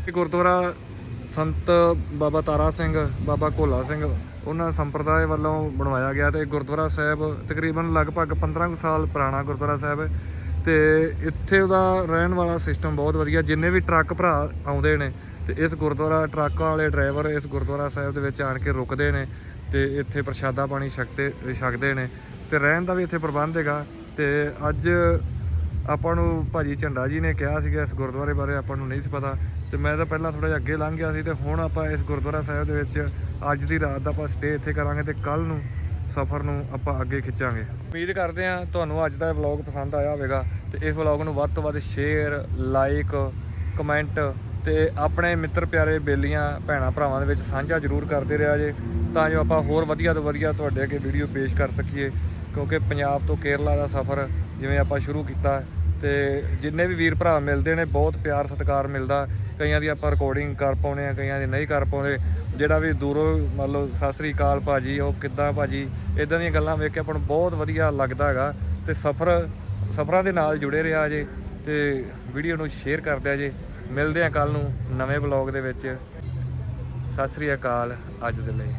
ਇਹ ਗੁਰਦੁਆਰਾ ਸੰਤ ਬਾਬਾ ਤਾਰਾ ਸਿੰਘ, ਬਾਬਾ ਭੋਲਾ ਸਿੰਘ, ਉਹਨਾਂ ਸੰਪਰਦਾਇ ਵੱਲੋਂ ਬਣਵਾਇਆ ਗਿਆ ਤੇ ਗੁਰਦੁਆਰਾ ਸਾਹਿਬ ਤਕਰੀਬਨ ਲਗਭਗ 15 ਕੁ ਸਾਲ ਪੁਰਾਣਾ ਗੁਰਦੁਆਰਾ ਸਾਹਿਬ ਹੈ। ਤੇ ਇੱਥੇ ਉਹਦਾ ਰਹਿਣ ਵਾਲਾ ਸਿਸਟਮ ਬਹੁਤ ਵਧੀਆ, ਜਿੰਨੇ ਵੀ ਟਰੱਕ ਭਰਾ ਆਉਂਦੇ ਨੇ, ਤੇ ਇਸ ਗੁਰਦੁਆਰਾ ਟਰੱਕ ਵਾਲੇ ਡਰਾਈਵਰ ਇਸ ਗੁਰਦੁਆਰਾ ਸਾਹਿਬ ਦੇ ਵਿੱਚ ਆਣ ਕੇ ਰੁਕਦੇ ਨੇ ਤੇ ਇੱਥੇ ਪ੍ਰਸ਼ਾਦਾ ਪਾਣੀ ਛਕਦੇ ਛਕਦੇ ਨੇ। ਤੇ ਰਹਿਣ ਦਾ ਵੀ ਇੱਥੇ ਪ੍ਰਬੰਧ ਹੈਗਾ। ਤੇ ਅੱਜ ਆਪਾਂ ਨੂੰ ਭਾਜੀ ਝੰਡਾ ਜੀ ਨੇ ਕਿਹਾ ਸੀਗਾ, ਇਸ ਗੁਰਦੁਆਰੇ ਬਾਰੇ ਆਪਾਂ ਨੂੰ ਨਹੀਂ ਸੀ ਪਤਾ। ਤੇ ਮੈਂ ਤਾਂ ਪਹਿਲਾਂ ਥੋੜਾ ਜਿਹਾ ਅੱਗੇ ਲੰਘ ਗਿਆ ਸੀ ਤੇ ਹੁਣ ਆਪਾਂ ਇਸ ਗੁਰਦੁਆਰਾ ਸਾਹਿਬ ਦੇ ਵਿੱਚ ਅੱਜ ਦੀ ਰਾਤ ਦਾ ਆਪਾਂ ਸਟੇ ਇੱਥੇ ਕਰਾਂਗੇ ਤੇ ਕੱਲ ਨੂੰ ਸਫ਼ਰ ਨੂੰ ਆਪਾਂ ਅੱਗੇ ਖਿੱਚਾਂਗੇ। ਉਮੀਦ ਕਰਦੇ ਹਾਂ ਤੁਹਾਨੂੰ ਅੱਜ ਦਾ ਇਹ ਵਲੌਗ ਪਸੰਦ ਆਇਆ ਹੋਵੇਗਾ ਤੇ ਇਸ ਵਲੌਗ ਨੂੰ ਵੱਧ ਤੋਂ ਵੱਧ ਸ਼ੇਅਰ ਲਾਈਕ ਕਮੈਂਟ ਤੇ ਆਪਣੇ ਮਿੱਤਰ ਪਿਆਰੇ ਬੇਲੀਆਂ ਭੈਣਾ ਭਰਾਵਾਂ ਦੇ ਵਿੱਚ ਸਾਂਝਾ ਜ਼ਰੂਰ ਕਰਦੇ ਰਿਹਾ ਜੇ ਤਾਂ ਜੋ ਆਪਾਂ ਹੋਰ ਵਧੀਆ ਤੋਂ ਵਧੀਆ ਤੁਹਾਡੇ ਅੱਗੇ ਵੀਡੀਓ ਪੇਸ਼ ਕਰ ਸਕੀਏ ਕਿਉਂਕਿ ਪੰਜਾਬ ਤੋਂ ਕੇਰਲਾ ਦਾ ਸਫ਼ਰ ਜਿਵੇਂ ਆਪਾਂ ਸ਼ੁਰੂ ਕੀਤਾ ਤੇ ਜਿੰਨੇ ਵੀ ਵੀਰ ਭਰਾ ਮਿਲਦੇ ਨੇ ਬਹੁਤ ਪਿਆਰ ਸਤਿਕਾਰ ਮਿਲਦਾ ਕਈਆਂ ਦੀ ਆਪਾਂ ਰਿਕਾਰਡਿੰਗ ਕਰ ਪਾਉਨੇ ਆ ਕਈਆਂ ਦੀ ਨਹੀਂ ਕਰ ਪਾਉਂਦੇ। ਜਿਹੜਾ ਵੀ ਦੂਰੋਂ ਮੰਨ ਲਓ ਸਤਿ ਸ੍ਰੀ ਅਕਾਲ ਭਾਜੀ, ਉਹ ਕਿੱਦਾਂ ਭਾਜੀ? ਇਦਾਂ ਦੀਆਂ ਗੱਲਾਂ ਵੇਖ ਕੇ ਆਪਾਂ ਨੂੰ ਬਹੁਤ ਵਧੀਆ ਲੱਗਦਾ ਹੈਗਾ ਤੇ ਸਫ਼ਰ, ਸਫ਼ਰਾਂ ਦੇ ਨਾਲ ਜੁੜੇ ਰਿਹਾ ਜੇ ਤੇ ਵੀਡੀਓ ਨੂੰ ਸ਼ੇਅਰ ਕਰ ਦਿਆ ਜੇ। ਮਿਲਦੇ ਆ ਕੱਲ ਨੂੰ ਨਵੇਂ ਬਲੌਗ ਦੇ ਵਿੱਚ। ਸਤਿ ਸ੍ਰੀ ਅਕਾਲ, ਅੱਜ ਦੇ ਲਈ।